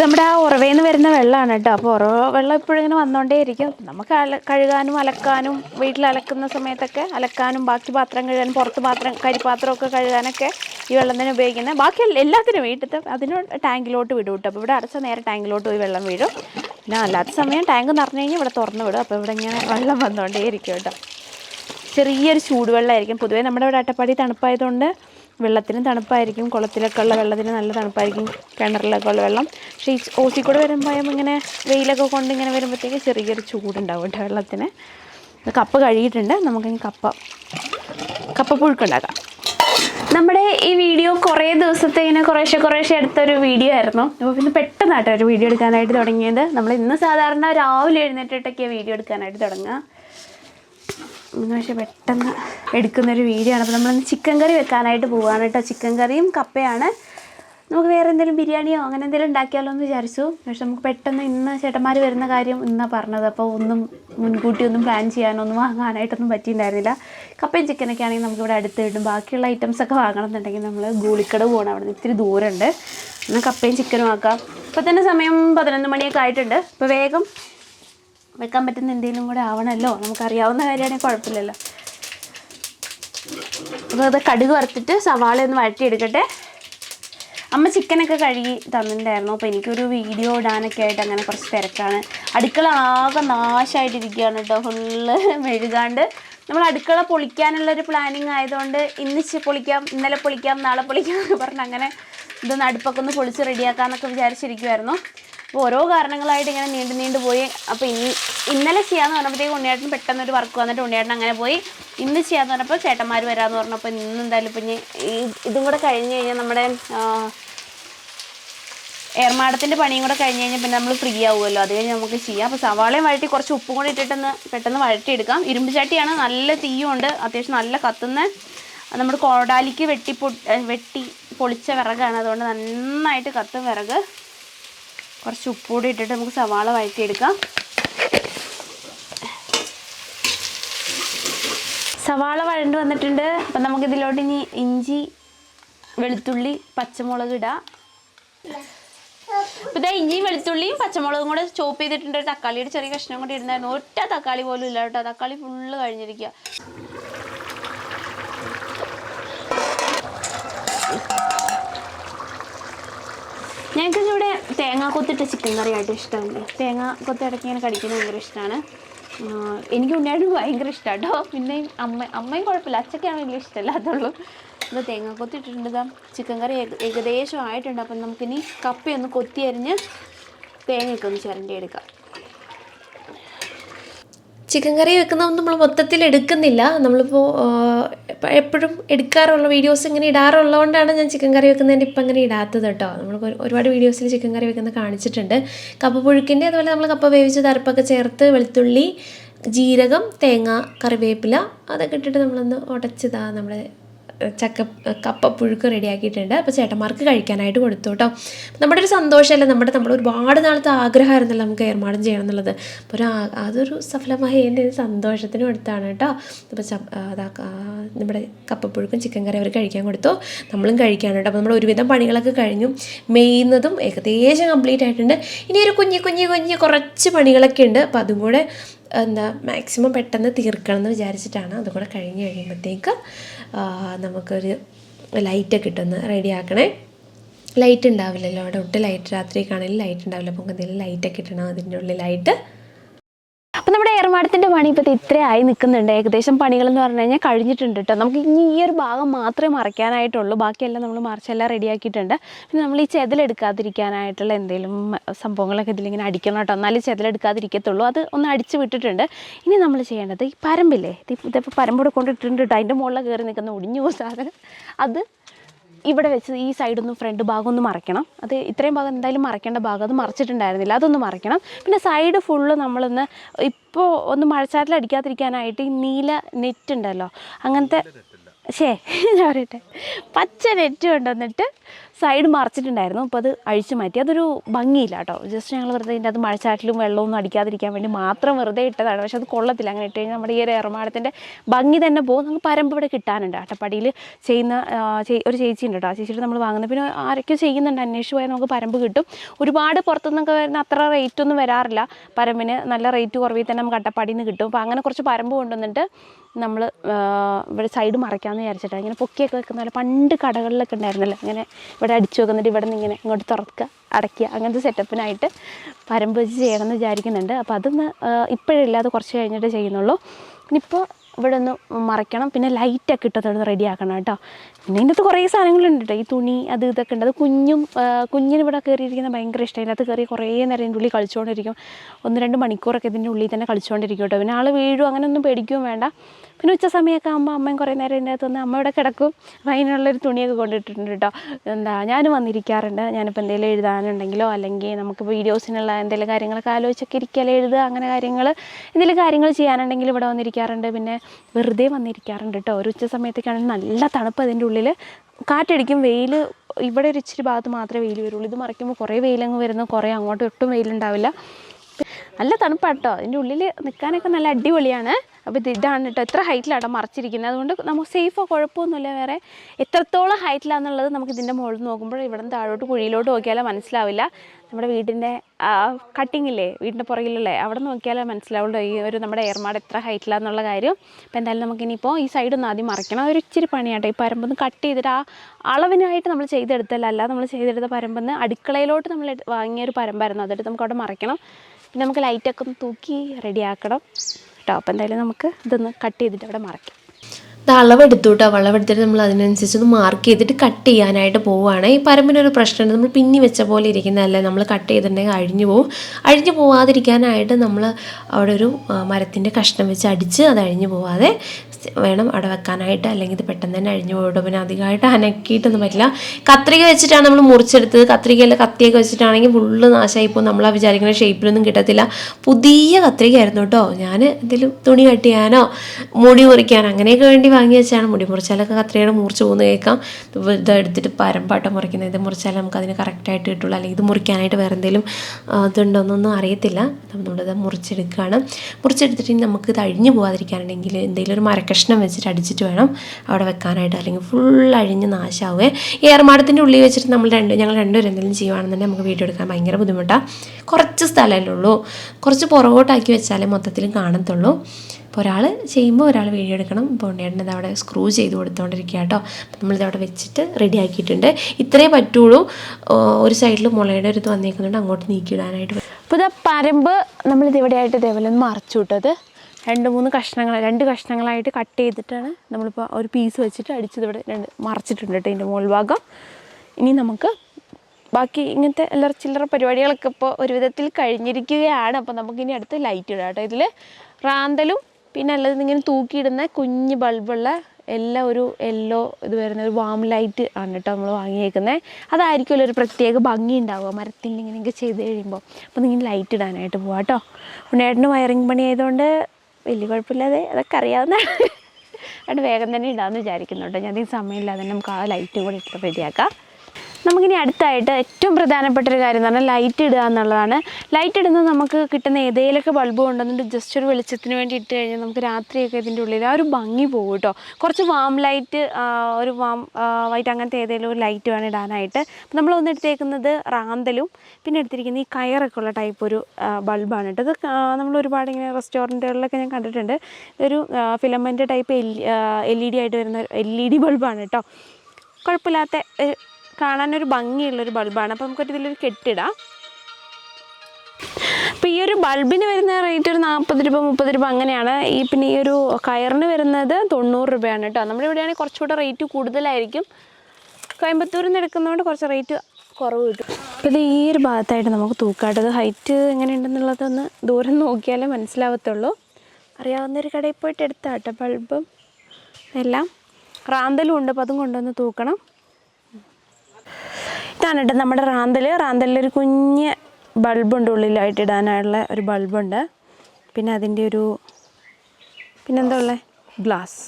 നമ്മുടെ ആ ഉറവേന്ന് വരുന്ന വെള്ളമാണ് കേട്ടോ. അപ്പോൾ ഉറവ വെള്ളം എപ്പോഴും ഇങ്ങനെ വന്നുകൊണ്ടേ ഇരിക്കും. നമുക്ക് അല കഴുകാനും അലക്കാനും വീട്ടിൽ അലക്കുന്ന സമയത്തൊക്കെ അലക്കാനും ബാക്കി പാത്രം കഴുകാനും പുറത്ത് പാത്രം കരിപ്പാത്രമൊക്കെ കഴുകാനൊക്കെ ഈ വെള്ളം തന്നെ ഉപയോഗിക്കുന്നത്. ബാക്കി എല്ലാ- എല്ലാത്തിനും വീട്ടിലത്തെ അതിന് ടാങ്കിലോട്ട് വിടും കേട്ടോ. അപ്പോൾ ഇവിടെ അടച്ചാൽ നേരെ ടാങ്കിലോട്ട് പോയി വെള്ളം വീഴും. പിന്നെ അല്ലാത്ത സമയം ടാങ്ക് നിറഞ്ഞു കഴിഞ്ഞാൽ ഇവിടെ തുറന്ന് വിടും. അപ്പോൾ ഇവിടെ ഇങ്ങനെ വെള്ളം വന്നുകൊണ്ടേ ഇരിക്കും കേട്ടോ. ചെറിയൊരു ചൂടുവെള്ളമായിരിക്കും. പൊതുവേ നമ്മുടെ ഇവിടെ അട്ടപ്പാടി തണുപ്പായതുകൊണ്ട് വെള്ളത്തിനും തണുപ്പായിരിക്കും കുളത്തിലൊക്കെ ഉള്ള വെള്ളത്തിന് നല്ല തണുപ്പായിരിക്കും കിണറിലൊക്കെ ഉള്ള വെള്ളം. പക്ഷേ ഈ ഓസി കൂടെ വരുമ്പോൾ ഇങ്ങനെ വെയിലൊക്കെ കൊണ്ട് ഇങ്ങനെ വരുമ്പോഴത്തേക്ക് ചെറിയൊരു ചൂടുണ്ടാവും കേട്ടോ വെള്ളത്തിന്. കപ്പ കഴുകിയിട്ടുണ്ട് നമുക്കിനി കപ്പ കപ്പ പുഴുക്കുണ്ടാക്കാം നമ്മുടെ ഈ വീഡിയോ കുറേ ദിവസത്തെ ഇങ്ങനെ കുറേശ്ശെ കുറേശ്ശെ എടുത്തൊരു വീഡിയോ ആയിരുന്നു. അപ്പോൾ പിന്നെ പെട്ടെന്നാട്ടോ ഒരു വീഡിയോ എടുക്കാനായിട്ട് തുടങ്ങിയത്. നമ്മൾ ഇന്ന് സാധാരണ രാവിലെ എഴുന്നേറ്റിട്ടൊക്കെയാണ് വീഡിയോ എടുക്കാനായിട്ട് തുടങ്ങുക. പക്ഷേ പെട്ടെന്ന് എടുക്കുന്നൊരു വീഡിയോ ആണ്. അപ്പോൾ നമ്മളിന്ന് ചിക്കൻ കറി വെക്കാനായിട്ട് പോവുകയാണ് കേട്ടോ. ചിക്കൻ കറിയും കപ്പയാണ്. നമുക്ക് വേറെ എന്തെങ്കിലും ബിരിയാണിയോ അങ്ങനെ എന്തെങ്കിലും ഉണ്ടാക്കിയാലോ എന്ന് വിചാരിച്ചു. പക്ഷെ നമുക്ക് പെട്ടെന്ന് ഇന്ന് ചേട്ടന്മാർ വരുന്ന കാര്യം ഇന്നാണ് പറഞ്ഞത്. അപ്പോൾ ഒന്നും മുൻകൂട്ടി ഒന്നും പ്ലാൻ ചെയ്യാനോ ഒന്നും വാങ്ങാനായിട്ടൊന്നും പറ്റിയിട്ടുണ്ടായിരുന്നില്ല. കപ്പയും ചിക്കനൊക്കെ ആണെങ്കിൽ നമുക്കിവിടെ അടുത്ത് കിട്ടും. ബാക്കിയുള്ള ഐറ്റംസ് ഒക്കെ വാങ്ങണം എന്നുണ്ടെങ്കിൽ നമ്മൾ ഗൂളിക്കട പോകണം അവിടെ ഇത്തിരി ദൂരമുണ്ട്. എന്നാൽ കപ്പയും ചിക്കനും ആക്കാം. ഇപ്പോൾ തന്നെ സമയം പതിനൊന്ന് മണിയൊക്കെ ആയിട്ടുണ്ട്. അപ്പോൾ വേഗം വെക്കാൻ പറ്റുന്ന എന്തെങ്കിലും കൂടെ ആവണമല്ലോ? നമുക്കറിയാവുന്ന കാര്യമാണെങ്കിൽ കുഴപ്പമില്ലല്ലോ. അപ്പോൾ അത് കടുക് വറുത്തിട്ട് സവാള ഒന്ന് വഴറ്റിയെടുക്കട്ടെ. അമ്മ ചിക്കനൊക്കെ കഴുകി തന്നിട്ടുണ്ടായിരുന്നു. അപ്പോൾ എനിക്കൊരു വീഡിയോ ഇടാനൊക്കെ ആയിട്ട് അങ്ങനെ കുറച്ച് തിരക്കാണ്. അടുക്കള ആകെ നാശമായിട്ടിരിക്കുകയാണ് കേട്ടോ. ഫുള്ള് മെഴുകാണ്ട്. നമ്മൾ അടുക്കള പൊളിക്കാനുള്ളൊരു പ്ലാനിങ് ആയതുകൊണ്ട് ഇന്ന് പൊളിക്കാം ഇന്നലെ പൊളിക്കാം നാളെ പൊളിക്കാം എന്ന് പറഞ്ഞ് അങ്ങനെ ഇതൊന്ന് അടുപ്പൊക്കെ ഒന്ന് പൊളിച്ച് റെഡിയാക്കാമെന്നൊക്കെ വിചാരിച്ചിരിക്കുമായിരുന്നു അപ്പോൾ ഓരോ കാരണങ്ങളായിട്ട് ഇങ്ങനെ നീണ്ടു നീണ്ടു പോയി. അപ്പോൾ ഇനി ഇന്നലെ ചെയ്യാന്ന് പറഞ്ഞപ്പോഴത്തേക്ക് ഉണ്ണിയേട്ടൻ പെട്ടെന്ന് ഒരു വർക്ക് വന്നിട്ട് ഉണ്ണിയേട്ടൻ അങ്ങനെ പോയി. ഇന്ന് ചെയ്യാന്ന് പറഞ്ഞപ്പോൾ ചേട്ടന്മാർ വരാമെന്ന് പറഞ്ഞപ്പോൾ ഇന്ന് എന്തായാലും ഇപ്പം ഇതും കൂടെ കഴിഞ്ഞ് കഴിഞ്ഞാൽ നമ്മുടെ ഏർമാടത്തിന്റെ പണിയും കൂടെ കഴിഞ്ഞ് കഴിഞ്ഞാൽ പിന്നെ നമ്മൾ ഫ്രീ ആവുമല്ലോ. അത് കഴിഞ്ഞ് നമുക്ക് ചെയ്യാം. അപ്പോൾ സവാളയും വഴറ്റി കുറച്ച് ഉപ്പും കൂടി ഇട്ടിട്ടൊന്ന് പെട്ടെന്ന് വഴറ്റിയെടുക്കാം. ഇരുമ്പ് ചട്ടിയാണ് നല്ല തീയുണ്ട്. അത്യാവശ്യം നല്ല കത്തുന്ന നമ്മുടെ കോടാലിക്ക് വെട്ടി പൊ വെട്ടി പൊളിച്ച വിറകാണ്. അതുകൊണ്ട് നന്നായിട്ട് കത്തും വിറക്. കുറച്ച് ഉപ്പ് കൂടി ഇട്ടിട്ട് നമുക്ക് സവാള വഴറ്റിയെടുക്കാം. സവാള വഴണ്ട് വന്നിട്ടുണ്ട്. അപ്പം നമുക്കിതിലോട്ട് ഇനി ഇഞ്ചി വെളുത്തുള്ളി പച്ചമുളക് ഇടാം. അപ്പം ഇതാ ഇഞ്ചിയും വെളുത്തുള്ളിയും പച്ചമുളകും കൂടെ ചോപ്പ് ചെയ്തിട്ടുണ്ട്. ഒരു തക്കാളിയുടെ ചെറിയ കഷ്ണം കൂടി ഇടുന്നായിരുന്നു ഒറ്റ തക്കാളി പോലും ഇല്ല കേട്ടോ. തക്കാളി ഫുള്ള് കഴിഞ്ഞിരിക്കുക ഞങ്ങൾക്ക് ഇവിടെ തേങ്ങ കൊത്തിട്ട ചിക്കൻ കറി ആയിട്ട് ഇഷ്ടമുണ്ട് തേങ്ങ കൊത്തി ഇടയ്ക്ക് ഇങ്ങനെ കടിക്കുന്നത് ഭയങ്കര ഇഷ്ടമാണ്. എനിക്ക് ഉണ്ടായിട്ട് ഭയങ്കര ഇഷ്ടമാണ് കേട്ടോ പിന്നെയും അമ്മ അമ്മയും കുഴപ്പമില്ല. അച്ഛക്കാണ് വലിയ ഇഷ്ടമല്ലാത്തുള്ളൂ. അപ്പോൾ തേങ്ങ കൊത്തിട്ടിട്ടുണ്ട്. ഇതാ ചിക്കൻ കറി ഏകദേശം ആയിട്ടുണ്ട്. അപ്പം നമുക്കിനി കപ്പയൊന്ന് കൊത്തി അരിഞ്ഞ് തേങ്ങയൊക്കെ ഒന്ന് ചിരണ്ടി എടുക്കാം ചിക്കൻ കറി വെക്കുന്നതൊന്നും നമ്മൾ മൊത്തത്തിൽ എടുക്കുന്നില്ല. നമ്മളിപ്പോൾ എപ്പോഴും എടുക്കാറുള്ള വീഡിയോസ് ഇങ്ങനെ ഇടാറുള്ളതുകൊണ്ടാണ് ഞാൻ ചിക്കൻ കറി വെക്കുന്നതിന്റെ ഇപ്പം അങ്ങനെ ഇടാത്തത് കേട്ടോ. നമ്മൾ ഒരുപാട് വീഡിയോസിൽ ചിക്കൻ കറി വെക്കുന്നത് കാണിച്ചിട്ടുണ്ട്. കപ്പ പുഴുക്കിന്റെ അതുപോലെ നമ്മൾ കപ്പ വേവിച്ച് അരപ്പൊക്കെ ചേർത്ത് വെളുത്തുള്ളി ജീരകം തേങ്ങ കറിവേപ്പില അതൊക്കെ ഇട്ടിട്ട് നമ്മളൊന്ന് ഉടച്ചതാ നമ്മുടെ ചക്ക കപ്പ പുഴുക്ക് റെഡിയാക്കിയിട്ടുണ്ട്. അപ്പോൾ ചേട്ടന്മാർക്ക് കഴിക്കാനായിട്ട് കൊടുത്തു കേട്ടോ. നമ്മുടെ ഒരു സന്തോഷമല്ലേ? നമ്മുടെ നമ്മൾ ഒരുപാട് നാളത്തെ ആഗ്രഹമായിരുന്നല്ലോ നമുക്ക് ഏർമാടം ചെയ്യണം എന്നുള്ളത്. അപ്പോൾ ഒരു അതൊരു സഫലമായ എന്റെ ഒരു സന്തോഷത്തിന് കൊടുത്താണ് കേട്ടോ. അപ്പോൾ അതാ നമ്മുടെ കപ്പപ്പുഴുക്കും ചിക്കൻ കറി അവർ കഴിക്കാൻ കൊടുത്തു. നമ്മളും കഴിക്കാണ് കേട്ടോ. അപ്പോൾ നമ്മൾ ഒരുവിധം പണികളൊക്കെ കഴിഞ്ഞു. മെയ്യുന്നതും ഏകദേശം കംപ്ലീറ്റ് ആയിട്ടുണ്ട്. ഇനി ഒരു കുഞ്ഞു കുഞ്ഞു കുഞ്ഞു കുറച്ച് പണികളൊക്കെ ഉണ്ട്. അപ്പോൾ അതും കൂടെ എന്താ മാക്സിമം പെട്ടെന്ന് തീർക്കണം എന്ന് വിചാരിച്ചിട്ടാണ് അതുകൂടെ കഴിഞ്ഞ് കഴിയുമ്പോഴത്തേക്ക് നമുക്കൊരു ലൈറ്റൊക്കെ ഇട്ടൊന്ന് റെഡിയാക്കണേ ലൈറ്റ് ഉണ്ടാവില്ലല്ലോ അവിടെ ഒട്ട് ലൈറ്റ് രാത്രിയൊക്കെയാണെങ്കിൽ ലൈറ്റ് ഉണ്ടാവില്ല. അപ്പോൾ നമുക്ക് എന്തെങ്കിലും ലൈറ്റൊക്കെ ഇട്ടണം അതിന്റെ ഉള്ളിലായിട്ട്. അപ്പം നമ്മുടെ ഏർമാടത്തിന്റെ പണി ഇപ്പോൾ ഇത്രയായി നിൽക്കുന്നുണ്ട് ഏകദേശം പണികളെന്ന് പറഞ്ഞു കഴിഞ്ഞാൽ കഴിഞ്ഞിട്ടുണ്ട് കേട്ടോ നമുക്ക് ഇനി ഈ ഒരു ഭാഗം മാത്രമേ മറയ്ക്കാനായിട്ടുള്ളൂ. ബാക്കിയെല്ലാം നമ്മൾ മറിച്ചെല്ലാം റെഡിയാക്കിയിട്ടുണ്ട് പിന്നെ നമ്മൾ ഈ ചെതിലെടുക്കാതിരിക്കാനായിട്ടുള്ള എന്തെങ്കിലും സംഭവങ്ങളൊക്കെ ഇതിലിങ്ങനെ അടിക്കണം കേട്ടോ എന്നാലും ചെതിലെടുക്കാതിരിക്കത്തുള്ളൂ അത് ഒന്ന് അടിച്ച് വിട്ടിട്ടുണ്ട്. ഇനി നമ്മൾ ചെയ്യേണ്ടത് ഈ പരമ്പില്ലേ? ഇത് ഇതിപ്പോൾ പരമ്പോടെ കൊണ്ടിട്ടിട്ടുണ്ട് കേട്ടോ അതിന്റെ മുകളിൽ കയറി നിൽക്കുന്ന ഒടിഞ്ഞു സാധനം. അത് ഇവിടെ വെച്ച് ഈ സൈഡൊന്നും ഫ്രണ്ട് ഭാഗം ഒന്ന് മറയ്ക്കണം. അത് ഇത്രയും ഭാഗം എന്തായാലും മറയ്ക്കേണ്ട ഭാഗം അത് മറച്ചിട്ടുണ്ടായിരുന്നില്ല. അതൊന്ന് മറയ്ക്കണം. പിന്നെ സൈഡ് ഫുള്ള് നമ്മളൊന്ന് ഇപ്പോൾ ഒന്ന് മഴച്ചാറ്റിൽ അടിക്കാതിരിക്കാനായിട്ട് ഈ നീല നെറ്റ് ഉണ്ടല്ലോ. അങ്ങനത്തെ ശേ ഞാൻ പറയട്ടെ. പച്ച നെറ്റ് കൊണ്ടുവന്നിട്ട് സൈഡ് മറിച്ചിട്ടുണ്ടായിരുന്നു. അപ്പോൾ അത് അഴിച്ചു മാറ്റി. അതൊരു ഭംഗിയില്ല കേട്ടോ. ജസ്റ്റ് ഞങ്ങൾ വെറുതെ ഇതിന്റെ അത് മഴച്ചാറ്റിലും വെള്ളമൊന്നും അടിക്കാതിരിക്കാൻ വേണ്ടി മാത്രം വെറുതെ ഇട്ടതാണ്. പക്ഷെ അത് കൊള്ളത്തില്ല. അങ്ങനെ ഇട്ട് കഴിഞ്ഞാൽ നമ്മുടെ ഈ ഒരു എറമാടത്തിന്റെ ഭംഗി തന്നെ പോകും. നമുക്ക് പരമ്പ് ഇവിടെ കിട്ടാനുണ്ട്. അട്ടപ്പാടിയിൽ ചെയ്യുന്ന ഒരു ചേച്ചി ഉണ്ട് കേട്ടോ. ആ ചേച്ചിയുടെ നമ്മൾ വാങ്ങുന്നത്. പിന്നെ ആരൊക്കെ ചെയ്യുന്നുണ്ട്. അന്വേഷിച്ച് പോയാൽ നമുക്ക് പരമ്പ് കിട്ടും. ഒരുപാട് പുറത്തുനിന്നൊക്കെ വരുന്ന അത്ര റേറ്റ് ഒന്നും വരാറില്ല. പരമ്പിന് നല്ല റേറ്റ് കുറവിൽ തന്നെ നമുക്ക് അട്ടപ്പാടിയിൽ നിന്ന് കിട്ടും. അപ്പോൾ അങ്ങനെ കുറച്ച് പരമ്പ് കൊണ്ടുവന്നിട്ട് നമ്മൾ ഇവിടെ സൈഡ് മറയ്ക്കാമെന്ന് വിചാരിച്ചിട്ടാണ്. ഇങ്ങനെ പൊക്കിയൊക്കെ വെക്കുന്ന പോലെ പണ്ട് കടകളിലൊക്കെ ഉണ്ടായിരുന്നല്ലോ. ഇങ്ങനെ ഇവിടെ അടിച്ചു വെക്കുന്നിട്ട് ഇവിടെ നിന്ന് ഇങ്ങനെ ഇങ്ങോട്ട് തുറക്കുക അടയ്ക്കുക. അങ്ങനത്തെ സെറ്റപ്പിനായിട്ട് പരമ്പ് വെച്ച് ചെയ്യണമെന്ന് വിചാരിക്കുന്നുണ്ട്. അപ്പോൾ അതൊന്ന് ഇപ്പോഴില്ല അത് കുറച്ച് കഴിഞ്ഞിട്ട് ചെയ്യുന്നുള്ളൂ. ഇനിയിപ്പോൾ ഇവിടെ ഒന്ന് മറയ്ക്കണം. പിന്നെ ലൈറ്റൊക്കെ ഇട്ടത് റെഡി ആക്കണം കേട്ടോ. പിന്നെ ഇതിനകത്ത് കുറേ സാധനങ്ങളുണ്ട് കേട്ടോ. ഈ തുണി അത് ഇതൊക്കെ ഉണ്ട്. അത് കുഞ്ഞും കുഞ്ഞിന് ഇവിടെ കയറിയിരിക്കുന്ന ഭയങ്കര ഇഷ്ടം. ഇതിനകത്ത് കയറി കുറേ നേരം ഇതിന്റെ ഉള്ളിൽ കളിച്ചുകൊണ്ടിരിക്കും. ഒന്ന് രണ്ട് മണിക്കൂറൊക്കെ ഇതിന്റെ ഉള്ളിൽ തന്നെ കളിച്ചുകൊണ്ടിരിക്കും കേട്ടോ. പിന്നെ ആൾ വീഴും അങ്ങനെയൊന്നും പേടിക്കുകയും വേണ്ട. പിന്നെ ഉച്ച സമയമൊക്കെ ആകുമ്പോൾ അമ്മയും കുറേ നേരം എന്റെ അകത്ത് വന്ന് അമ്മ ഇവിടെ കിടക്കും. അപ്പോൾ അതിനുള്ളൊരു തുണിയൊക്കെ കൊണ്ടിട്ടിട്ടുണ്ട് കേട്ടോ എന്താ ഞാനും വന്നിരിക്കാറുണ്ട്. ഞാനിപ്പോൾ എന്തെങ്കിലും എഴുതാനുണ്ടെങ്കിലോ അല്ലെങ്കിൽ നമുക്ക് വീഡിയോസിനുള്ള എന്തെങ്കിലും കാര്യങ്ങളൊക്കെ ആലോചിച്ചൊക്കെ ഇരിക്കാതെ എഴുതുക അങ്ങനെ കാര്യങ്ങൾ എന്തെങ്കിലും കാര്യങ്ങൾ ചെയ്യാനുണ്ടെങ്കിൽ ഇവിടെ വന്നിരിക്കാറുണ്ട്. പിന്നെ വെറുതെ വന്നിരിക്കാറുണ്ട് കേട്ടോ ഒരു ഉച്ച സമയത്തേക്കാണെങ്കിൽ നല്ല തണുപ്പ് അതിന്റെ ഉള്ളിൽ കാറ്റടിക്കും വെയിൽ ഇവിടെ ഒരു ഇച്ചിരി ഭാഗത്ത് മാത്രമേ വെയിൽ വരുള്ളൂ. ഇത് മറിക്കുമ്പോൾ കുറേ വെയിലങ്ങ് വരുന്നു കുറേ അങ്ങോട്ടും ഒട്ടും വെയിലുണ്ടാവില്ല. നല്ല തണുപ്പാട്ടോ അതിന്റെ ഉള്ളിൽ നിൽക്കാനൊക്കെ നല്ല അടിപൊളിയാണ്. അപ്പോൾ ഇത് ഇതാണ് കേട്ടോ. എത്ര ഹൈറ്റിലാണ് മറച്ചിരിക്കുന്നത്. അതുകൊണ്ട് നമുക്ക് സേഫോ കുഴപ്പമൊന്നുമില്ല വേറെ. എത്രത്തോളം ഹൈറ്റിലാണെന്നുള്ളത് നമുക്ക് ഇതിന്റെ മുകളിൽ നോക്കുമ്പോൾ ഇവിടെ നിന്ന് താഴോട്ട് കുഴിയിലോട്ട് നോക്കിയാലേ മനസ്സിലാവില്ല. നമ്മുടെ വീടിന്റെ കട്ടിങ്ങില്ലേ വീടിന്റെ പുറകിലല്ലേ അവിടെ നോക്കിയാലേ മനസ്സിലാവുള്ളൂ ഈ ഒരു നമ്മുടെ എയർമാട് എത്ര ഹൈറ്റിലാന്നുള്ള കാര്യം. അപ്പോൾ എന്തായാലും നമുക്കിനിയിപ്പോൾ ഈ സൈഡൊന്ന് ആദ്യം മറിക്കണം. ഒരു ഇച്ചിരി പണിയാട്ടോ ഈ പരമ്പൊന്ന് കട്ട് ചെയ്തിട്ട് ആ അളവിനായിട്ട് നമ്മൾ ചെയ്തെടുത്തല്ല നമ്മൾ ചെയ്തെടുത്ത പരമ്പെന്ന് അടുക്കളയിലോട്ട് നമ്മൾ വാങ്ങിയ ഒരു പരമ്പായിരുന്നു. അതെടുത്ത് നമുക്ക് അവിടെ മറിക്കണം. പിന്നെ നമുക്ക് ലൈറ്റൊക്കെ ഒന്ന് തൂക്കി റെഡിയാക്കണം കേട്ടോ. അപ്പോൾ എന്തായാലും നമുക്ക് ഇതൊന്ന് കട്ട് ചെയ്തിട്ട് അവിടെ മറക്കാം അളവെടുത്തു കേട്ടോ അളവെടുത്തിട്ട് നമ്മൾ അതിനനുസരിച്ച് ഒന്ന് മാർക്ക് ചെയ്തിട്ട് കട്ട് ചെയ്യാനായിട്ട് പോവുകയാണ്. ഈ പരമ്പിനൊരു പ്രശ്നമുണ്ട്. നമ്മൾ പിന്നി വെച്ച പോലെ ഇരിക്കുന്നതല്ലേ? നമ്മൾ കട്ട് ചെയ്തിട്ടുണ്ടെങ്കിൽ അഴിഞ്ഞു പോവും. അഴിഞ്ഞു പോവാതിരിക്കാനായിട്ട് നമ്മൾ അവിടെ ഒരു മരത്തിന്റെ കഷ്ണം വെച്ച് അടിച്ച് അത് അഴിഞ്ഞു പോവാതെ വേണം അവിടെ വെക്കാനായിട്ട് അല്ലെങ്കിൽ ഇത് പെട്ടെന്ന് തന്നെ അഴിഞ്ഞു പോയിട്ട്. പിന്നെ അധികമായിട്ട് അനക്കിയിട്ടൊന്നും പറ്റില്ല. കത്രിക വെച്ചിട്ടാണ് നമ്മൾ മുറിച്ചെടുത്തത്. കത്രികയല്ല കത്തിയൊക്കെ വെച്ചിട്ടാണെങ്കിൽ ഫുള്ള് നാശമായി പോകും നമ്മൾ ആ വിചാരിക്കുന്ന ഷേപ്പിലൊന്നും കിട്ടത്തില്ല. പുതിയ കത്രികയായിരുന്നു കേട്ടോ. ഞാൻ എന്തെങ്കിലും തുണി കട്ട് ചെയ്യാനോ മുടി മുറിക്കാനോ അങ്ങനെയൊക്കെ വേണ്ടി വാങ്ങി വെച്ചാണ്. മുടി മുറിച്ചാലൊക്കെ കത്രികയുടെ മുറിച്ച് പോകുന്ന കേൾക്കാം. ഇത് എടുത്തിട്ട് പരമ്പാട്ടം മുറിക്കുന്നത്. ഇത് മുറിച്ചാൽ നമുക്ക് അതിന് കറക്റ്റായിട്ട് കിട്ടുള്ളൂ. അല്ലെങ്കിൽ ഇത് മുറിക്കാനായിട്ട് വേറെ എന്തെങ്കിലും ഇതുണ്ടോന്നൊന്നും അറിയത്തില്ല. നമ്മളിത് മുറിച്ചെടുക്കുകയാണ് മുറിച്ചെടുത്തിട്ട് നമുക്ക് ഇത് അഴിഞ്ഞു പോകാതിരിക്കാനുണ്ടെങ്കിൽ എന്തെങ്കിലും ഒരു മരക്കഷ്ണം വെച്ചിട്ട് അടിച്ചിട്ട് വേണം അവിടെ വെക്കാനായിട്ട്. അല്ലെങ്കിൽ ഫുൾ അഴിഞ്ഞ് നാശാവുകയെ ഈ ഏർമാടത്തിന്റെ ഉള്ളിൽ വെച്ചിട്ട് നമ്മൾ രണ്ട് ഞങ്ങൾ രണ്ടുപേരും എന്തെങ്കിലും ചെയ്യുവാണെന്നുണ്ടെങ്കിൽ നമുക്ക് വീഡിയോ എടുക്കാൻ ഭയങ്കര ബുദ്ധിമുട്ടാണ് കുറച്ച് സ്ഥലമല്ലേ ഉള്ളൂ. കുറച്ച് പുറകോട്ടാക്കി വെച്ചാലേ മൊത്തത്തിലും കാണത്തുള്ളൂ. അപ്പോൾ ഒരാൾ ചെയ്യുമ്പോൾ ഒരാൾ വീഡിയോ എടുക്കണം. ഇപ്പോൾ ഉണ്ണിയേട്ടൻ അവിടെ സ്ക്രൂ ചെയ്ത് കൊടുത്തുകൊണ്ടിരിക്കുക കേട്ടോ അപ്പോൾ നമ്മളിത് അവിടെ വെച്ചിട്ട് റെഡി ആക്കിയിട്ടുണ്ട്. ഇത്രേ പറ്റുള്ളൂ. ഒരു സൈഡിൽ മുളയുടെ ഒരു ഇത് വന്നേക്കുന്നുണ്ട്. അങ്ങോട്ട് നീക്കിയിടാനായിട്ട്. അപ്പോൾ ഇതാ പരമ്പ് നമ്മളിത് ഇവിടെയായിട്ട് ഇതേപോലെ ഒന്ന് മറച്ചു വിട്ടത്. രണ്ട് മൂന്ന് കഷ്ണങ്ങൾ രണ്ട് കഷ്ണങ്ങളായിട്ട് കട്ട് ചെയ്തിട്ടാണ് നമ്മളിപ്പോൾ ഒരു പീസ് വെച്ചിട്ട് അടിച്ചത് ഇവിടെ രണ്ട് മറച്ചിട്ടുണ്ട് കേട്ടോ ഇതിന്റെ മുകൾഭാഗം ഇനി നമുക്ക് ബാക്കി ഇങ്ങനത്തെ എല്ലാ ചില്ലറ പരിപാടികളൊക്കെ ഇപ്പോൾ ഒരു വിധത്തിൽ കഴിഞ്ഞിരിക്കുകയാണ്. അപ്പോൾ നമുക്കിനി അടുത്ത് ലൈറ്റ് ഇടാം കേട്ടോ. ഇതിൽ റാന്തലും പിന്നെ അല്ലാതെ ഇങ്ങനെ തൂക്കിയിടുന്ന കുഞ്ഞ് ബൾബുള്ള എല്ലാ ഒരു യെല്ലോ ഇത് വരുന്ന ഒരു വാം ലൈറ്റ് ആണ് കേട്ടോ നമ്മൾ വാങ്ങിയേക്കുന്നത് അതായിരിക്കുമല്ലോ ഒരു പ്രത്യേക ഭംഗി ഉണ്ടാവുക മരത്തിന്റെ ഇങ്ങനെയൊക്കെ ചെയ്ത് കഴിയുമ്പോൾ അപ്പോൾ നിങ്ങൾ ലൈറ്റ് ഇടാനായിട്ട് പോവാം കേട്ടോ. ഉണ്ണേട്ടന് വയറിങ് പണി ആയതുകൊണ്ട് വലിയ കുഴപ്പമില്ലാതെ അതൊക്കെ അറിയാവുന്ന അവിടെ വേഗം തന്നെ ഇടാമെന്ന് വിചാരിക്കുന്നുണ്ട്. ഞാൻ ഈ സമയമില്ലാതെ നമുക്ക് ആ ലൈറ്റും കൂടി ഇട്ട് റെഡിയാക്കാം. നമുക്കിനി അടുത്തായിട്ട് ഏറ്റവും പ്രധാനപ്പെട്ട ഒരു കാര്യം എന്ന് പറഞ്ഞാൽ ലൈറ്റ് ഇടുക എന്നുള്ളതാണ്. ലൈറ്റ് ഇടുന്നത് നമുക്ക് കിട്ടുന്ന ഏതെങ്കിലുമൊക്കെ ബൾബ് കൊണ്ടുവന്നിട്ട് ജസ്റ്റ് ഒരു വെളിച്ചത്തിന് വേണ്ടി ഇട്ട് കഴിഞ്ഞാൽ നമുക്ക് രാത്രിയൊക്കെ ഇതിന്റെ ഉള്ളിൽ ആ ഒരു ഭംഗി പോകും കേട്ടോ. കുറച്ച് വാം ലൈറ്റ് ഒരു വാം വൈറ്റ് അങ്ങനത്തെ ഏതെങ്കിലും ഒരു ലൈറ്റ് വേണം ഇടാനായിട്ട്. അപ്പോൾ നമ്മൾ ഒന്ന് എടുത്തേക്കുന്നത് റാന്തലും പിന്നെ എടുത്തിരിക്കുന്ന ഈ കയറൊക്കെ ഉള്ള ടൈപ്പ് ഒരു ബൾബാണ് കേട്ടോ. ഇത് നമ്മൾ ഒരുപാട് ഇങ്ങനെ റെസ്റ്റോറന്റുകളിലൊക്കെ ഞാൻ കണ്ടിട്ടുണ്ട്. ഒരു filament type L E D ആയിട്ട് വരുന്ന എൽ ഇ ഡി ബൾബാണ് കേട്ടോ. കുഴപ്പമില്ലാത്ത കാണാനൊരു ഭംഗിയുള്ളൊരു ബൾബാണ്. അപ്പോൾ നമുക്കൊരു ഇതിലൊരു കെട്ടിടാം. അപ്പോൾ ഈ ഒരു ബൾബിന് വരുന്ന റേറ്റ് ഒരു നാൽപ്പത് രൂപ മുപ്പത് രൂപ അങ്ങനെയാണ്. ഈ പിന്നെ ഈ ഒരു കയറിന് വരുന്നത് തൊണ്ണൂറ് രൂപയാണ് കേട്ടോ. നമ്മുടെ ഇവിടെയാണെങ്കിൽ കുറച്ചുകൂടെ റേറ്റ് കൂടുതലായിരിക്കും. കോയമ്പത്തൂരിൽ നിന്ന് എടുക്കുന്നതുകൊണ്ട് കുറച്ച് റേറ്റ് കുറവ് കിട്ടും. അപ്പോൾ ഇത് ഈ ഒരു ഭാഗത്തായിട്ട് നമുക്ക് തൂക്കാട്ടത് ഹൈറ്റ് എങ്ങനെയുണ്ടെന്നുള്ളതൊന്ന് ദൂരം നോക്കിയാലേ മനസ്സിലാവത്തുള്ളൂ. അറിയാവുന്ന ഒരു കടയിൽ പോയിട്ട് എടുത്താട്ടെ ബൾബും. എല്ലാം റാന്തലും ഉണ്ട്. അപ്പോൾ അതും കൊണ്ടുവന്ന് തൂക്കണം. ഇതാണ് നമ്മുടെ റാന്തൽ റാന്തലിലൊരു കുഞ്ഞ് ബൾബുണ്ട് ഉള്ളിലായിട്ട് ഇടാനുള്ള ഒരു ബൾബുണ്ട്. പിന്നെ അതിന്റെ ഒരു പിന്നെന്താ ഉള്ളത് ഗ്ലാസ്.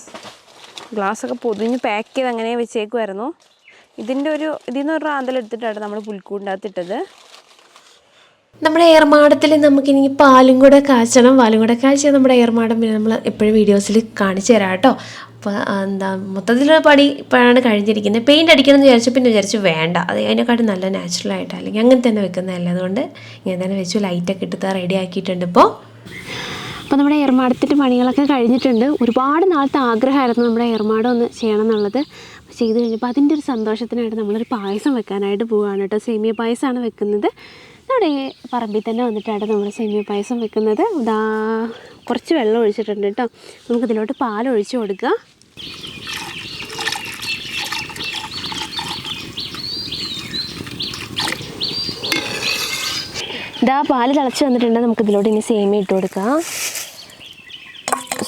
ഗ്ലാസ്സൊക്കെ പൊതിഞ്ഞ് പാക്ക് ചെയ്ത് അങ്ങനെ വെച്ചേക്കുമായിരുന്നു ഇതിന്റെ ഒരു ഇതിൽ നിന്ന് ഒരു റാന്തൽ എടുത്തിട്ടാണ് നമ്മൾ പുൽക്കൂടിനകത്തിട്ടത് നമ്മുടെ ഏർമാടത്തിൽ നമുക്കിനി പാലും കൂടെ കാച്ചണം പാലും കൂടെ കാച്ചിയാൽ നമ്മുടെ ഏർമാടം പിന്നെ നമ്മൾ എപ്പോഴും വീഡിയോസിൽ കാണിച്ചു തരാം കേട്ടോ. അപ്പോൾ എന്താ മൊത്തത്തിലൊരു പടി ഇപ്പോഴാണ് കഴിഞ്ഞിരിക്കുന്നത്. പെയിന്റ് അടിക്കണമെന്ന് വിചാരിച്ചു പിന്നെ വിചാരിച്ചു വേണ്ട. അത് അതിനെക്കാട്ടും നല്ല നാച്ചുറൽ ആയിട്ട്. അല്ലെങ്കിൽ അങ്ങനെ തന്നെ വെക്കുന്നതല്ല. അതുകൊണ്ട് ഇങ്ങനെ തന്നെ വെച്ചു ലൈറ്റൊക്കെ ഇട്ട് റെഡി ആക്കിയിട്ടുണ്ട് ഇപ്പോൾ അപ്പോൾ നമ്മുടെ ഏർമാടത്തിന്റെ പണികളൊക്കെ കഴിഞ്ഞിട്ടുണ്ട്. ഒരുപാട് നാളത്തെ ആഗ്രഹമായിരുന്നു നമ്മുടെ ഏർമാടം ഒന്ന് ചെയ്യണം എന്നുള്ളത് ചെയ്ത് കഴിഞ്ഞപ്പോൾ അതിന്റെ ഒരു സന്തോഷത്തിനായിട്ട് നമ്മളൊരു പായസം വെക്കാനായിട്ട് പോവുകയാണ് കേട്ടോ. സേമിയ പായസമാണ് വെക്കുന്നത്. നമ്മുടെ പറമ്പിൽ തന്നെ വന്നിട്ടാണ് നമ്മൾ സേമിയ പായസം വെക്കുന്നത്. ഇതാ കുറച്ച് വെള്ളം ഒഴിച്ചിട്ടുണ്ട് കേട്ടോ. നമുക്കിതിലോട്ട് പാൽ ഒഴിച്ചു കൊടുക്കുക ഇതാ പാൽ തിളച്ച് നമുക്ക് ഇതിലോട്ട് ഇനി സേമിയ ഇട്ട് കൊടുക്കാം.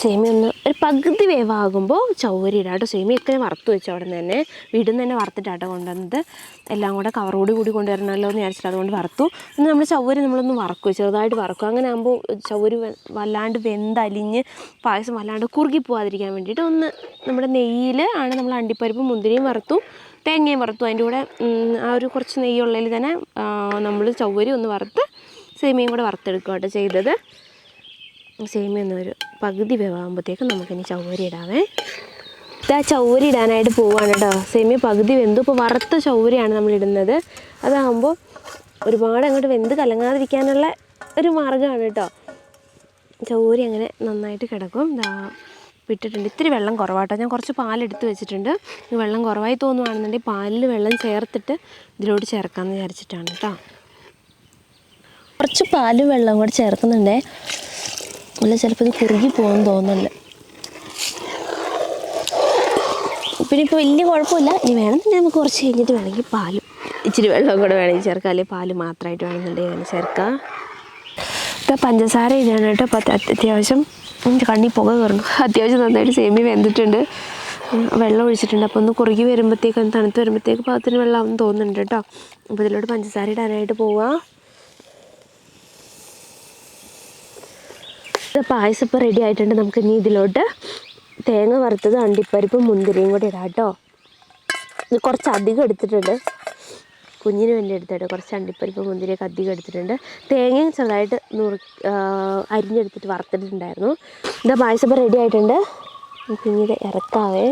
സേമിയ ഒന്ന് ഒരു പകുതി വേവാകുമ്പോൾ ചൗവരി ഇടാം കേട്ടോ സേമിയൊക്കെ വറുത്ത് വെച്ചു അവിടെ നിന്ന് തന്നെ വീട്ടിൽ തന്നെ വറുത്തിട്ടാട്ടോ കൊണ്ടുവന്നത്. എല്ലാം കൂടെ കവറോട് കൂടി കൊണ്ടുവരണമല്ലോ എന്ന് വിചാരിച്ചിട്ട് അതുകൊണ്ട് വറുത്തു. ഇന്ന് നമ്മൾ ചൗവരി നമ്മളൊന്ന് വറക്കും ചെറുതായിട്ട് വറക്കും. അങ്ങനെ ആകുമ്പോൾ ചൗവരി വല്ലാണ്ട് വെന്തലിഞ്ഞ് പായസം വല്ലാണ്ട് കുറുകി പോകാതിരിക്കാൻ വേണ്ടിയിട്ട് ഒന്ന് നമ്മുടെ നെയ്യിൽ ആണ് നമ്മൾ അണ്ടിപ്പരിപ്പ് മുന്തിരിയും വറുത്തു തേങ്ങയും വറുത്തു. അതിന്റെ കൂടെ ആ ഒരു കുറച്ച് നെയ്യുള്ളതിൽ തന്നെ നമ്മൾ ചൗവരി ഒന്ന് വറുത്ത് സേമിയും കൂടെ വറുത്തെടുക്കുക കേട്ടോ ചെയ്തത്. സേമിയ ഒന്ന് ഒരു പകുതി വേവാകുമ്പോഴത്തേക്കും നമുക്കിനി ചൗവരി ഇടാവേ ഇതാ ചൗവരി ഇടാനായിട്ട് പോവാണ് കേട്ടോ. സേമിയ പകുതി വെന്തു. ഇപ്പോൾ വറുത്ത ചൗവരിയാണ് നമ്മൾ ഇടുന്നത്. അതാകുമ്പോൾ ഒരുപാട് അങ്ങോട്ട് വെന്ത് കലങ്ങാതിരിക്കാനുള്ള ഒരു മാർഗമാണ് കേട്ടോ. ചൗരി അങ്ങനെ നന്നായിട്ട് കിടക്കും. ഇതാ വിട്ടിട്ടുണ്ട് ഇത്തിരി വെള്ളം കുറവാട്ടോ. ഞാൻ കുറച്ച് പാലെടുത്ത് വെച്ചിട്ടുണ്ട്. വെള്ളം കുറവായി തോന്നുവാണെന്നുണ്ടെങ്കിൽ പാലിൽ വെള്ളം ചേർത്തിട്ട് ഇതിലോട്ട് ചേർക്കാമെന്ന് വിചാരിച്ചിട്ടാണ് കേട്ടോ. കുറച്ച് പാലും വെള്ളം കൂടെ ചേർക്കുന്നുണ്ടേ. അല്ല ചിലപ്പോൾ ഇത് കുറുകി പോകുമെന്ന് തോന്നുന്നില്ല പിന്നെ ഇപ്പോൾ വലിയ കുഴപ്പമില്ല. ഇനി വേണമെന്നുണ്ടെങ്കിൽ നമുക്ക് കുറച്ച് കഴിഞ്ഞിട്ട് വേണമെങ്കിൽ പാലും. ഇച്ചിരി വെള്ളം കൂടെ വേണമെങ്കിൽ ചേർക്കാം അല്ലെങ്കിൽ പാൽ മാത്രമായിട്ട് വേണമെന്നുണ്ടെങ്കിൽ അങ്ങനെ ചേർക്കാം. ഇപ്പോൾ പഞ്ചസാര ഇടാണ് കേട്ടോ. അപ്പോൾ അത് അത്യാവശ്യം കണ്ണി പുക കയറുന്നു. അത്യാവശ്യം നന്നായിട്ട് സേമി വെന്തിട്ടുണ്ട്. വെള്ളം ഒഴിച്ചിട്ടുണ്ട്. അപ്പോൾ ഒന്ന് കുറുകി വരുമ്പോഴത്തേക്ക് ഒന്ന് തണുത്ത് വരുമ്പോഴത്തേക്ക് പാകത്തിന് വെള്ളമാവും തോന്നുന്നുണ്ട് കേട്ടോ. അപ്പോൾ ഇതിലോട്ട് പഞ്ചസാര ഇടാനായിട്ട് പോവാം. പായസം ഇപ്പോൾ റെഡി ആയിട്ടുണ്ട്. നമുക്ക് ഇനി ഇതിലോട്ട് തേങ്ങ വറുത്തത് അണ്ടിപ്പരിപ്പ് മുന്തിരിയും കൂടി ഇടാം കേട്ടോ. ഇത് കുറച്ച് അധികം എടുത്തിട്ടുണ്ട്. കുഞ്ഞിന് വേണ്ടി എടുത്തിട്ട് കുറച്ച് അണ്ടിപ്പരിപ്പ് മുന്തിരിയൊക്കെ അധികം എടുത്തിട്ടുണ്ട്. തേങ്ങയും ചെറുതായിട്ട് നുറു അരിഞ്ഞെടുത്തിട്ട് വറുത്തിട്ടുണ്ടായിരുന്നു. ഇതാ പായസം ഇപ്പോൾ റെഡി ആയിട്ടുണ്ട്. കുഞ്ഞിത് ഇറക്കാവേ.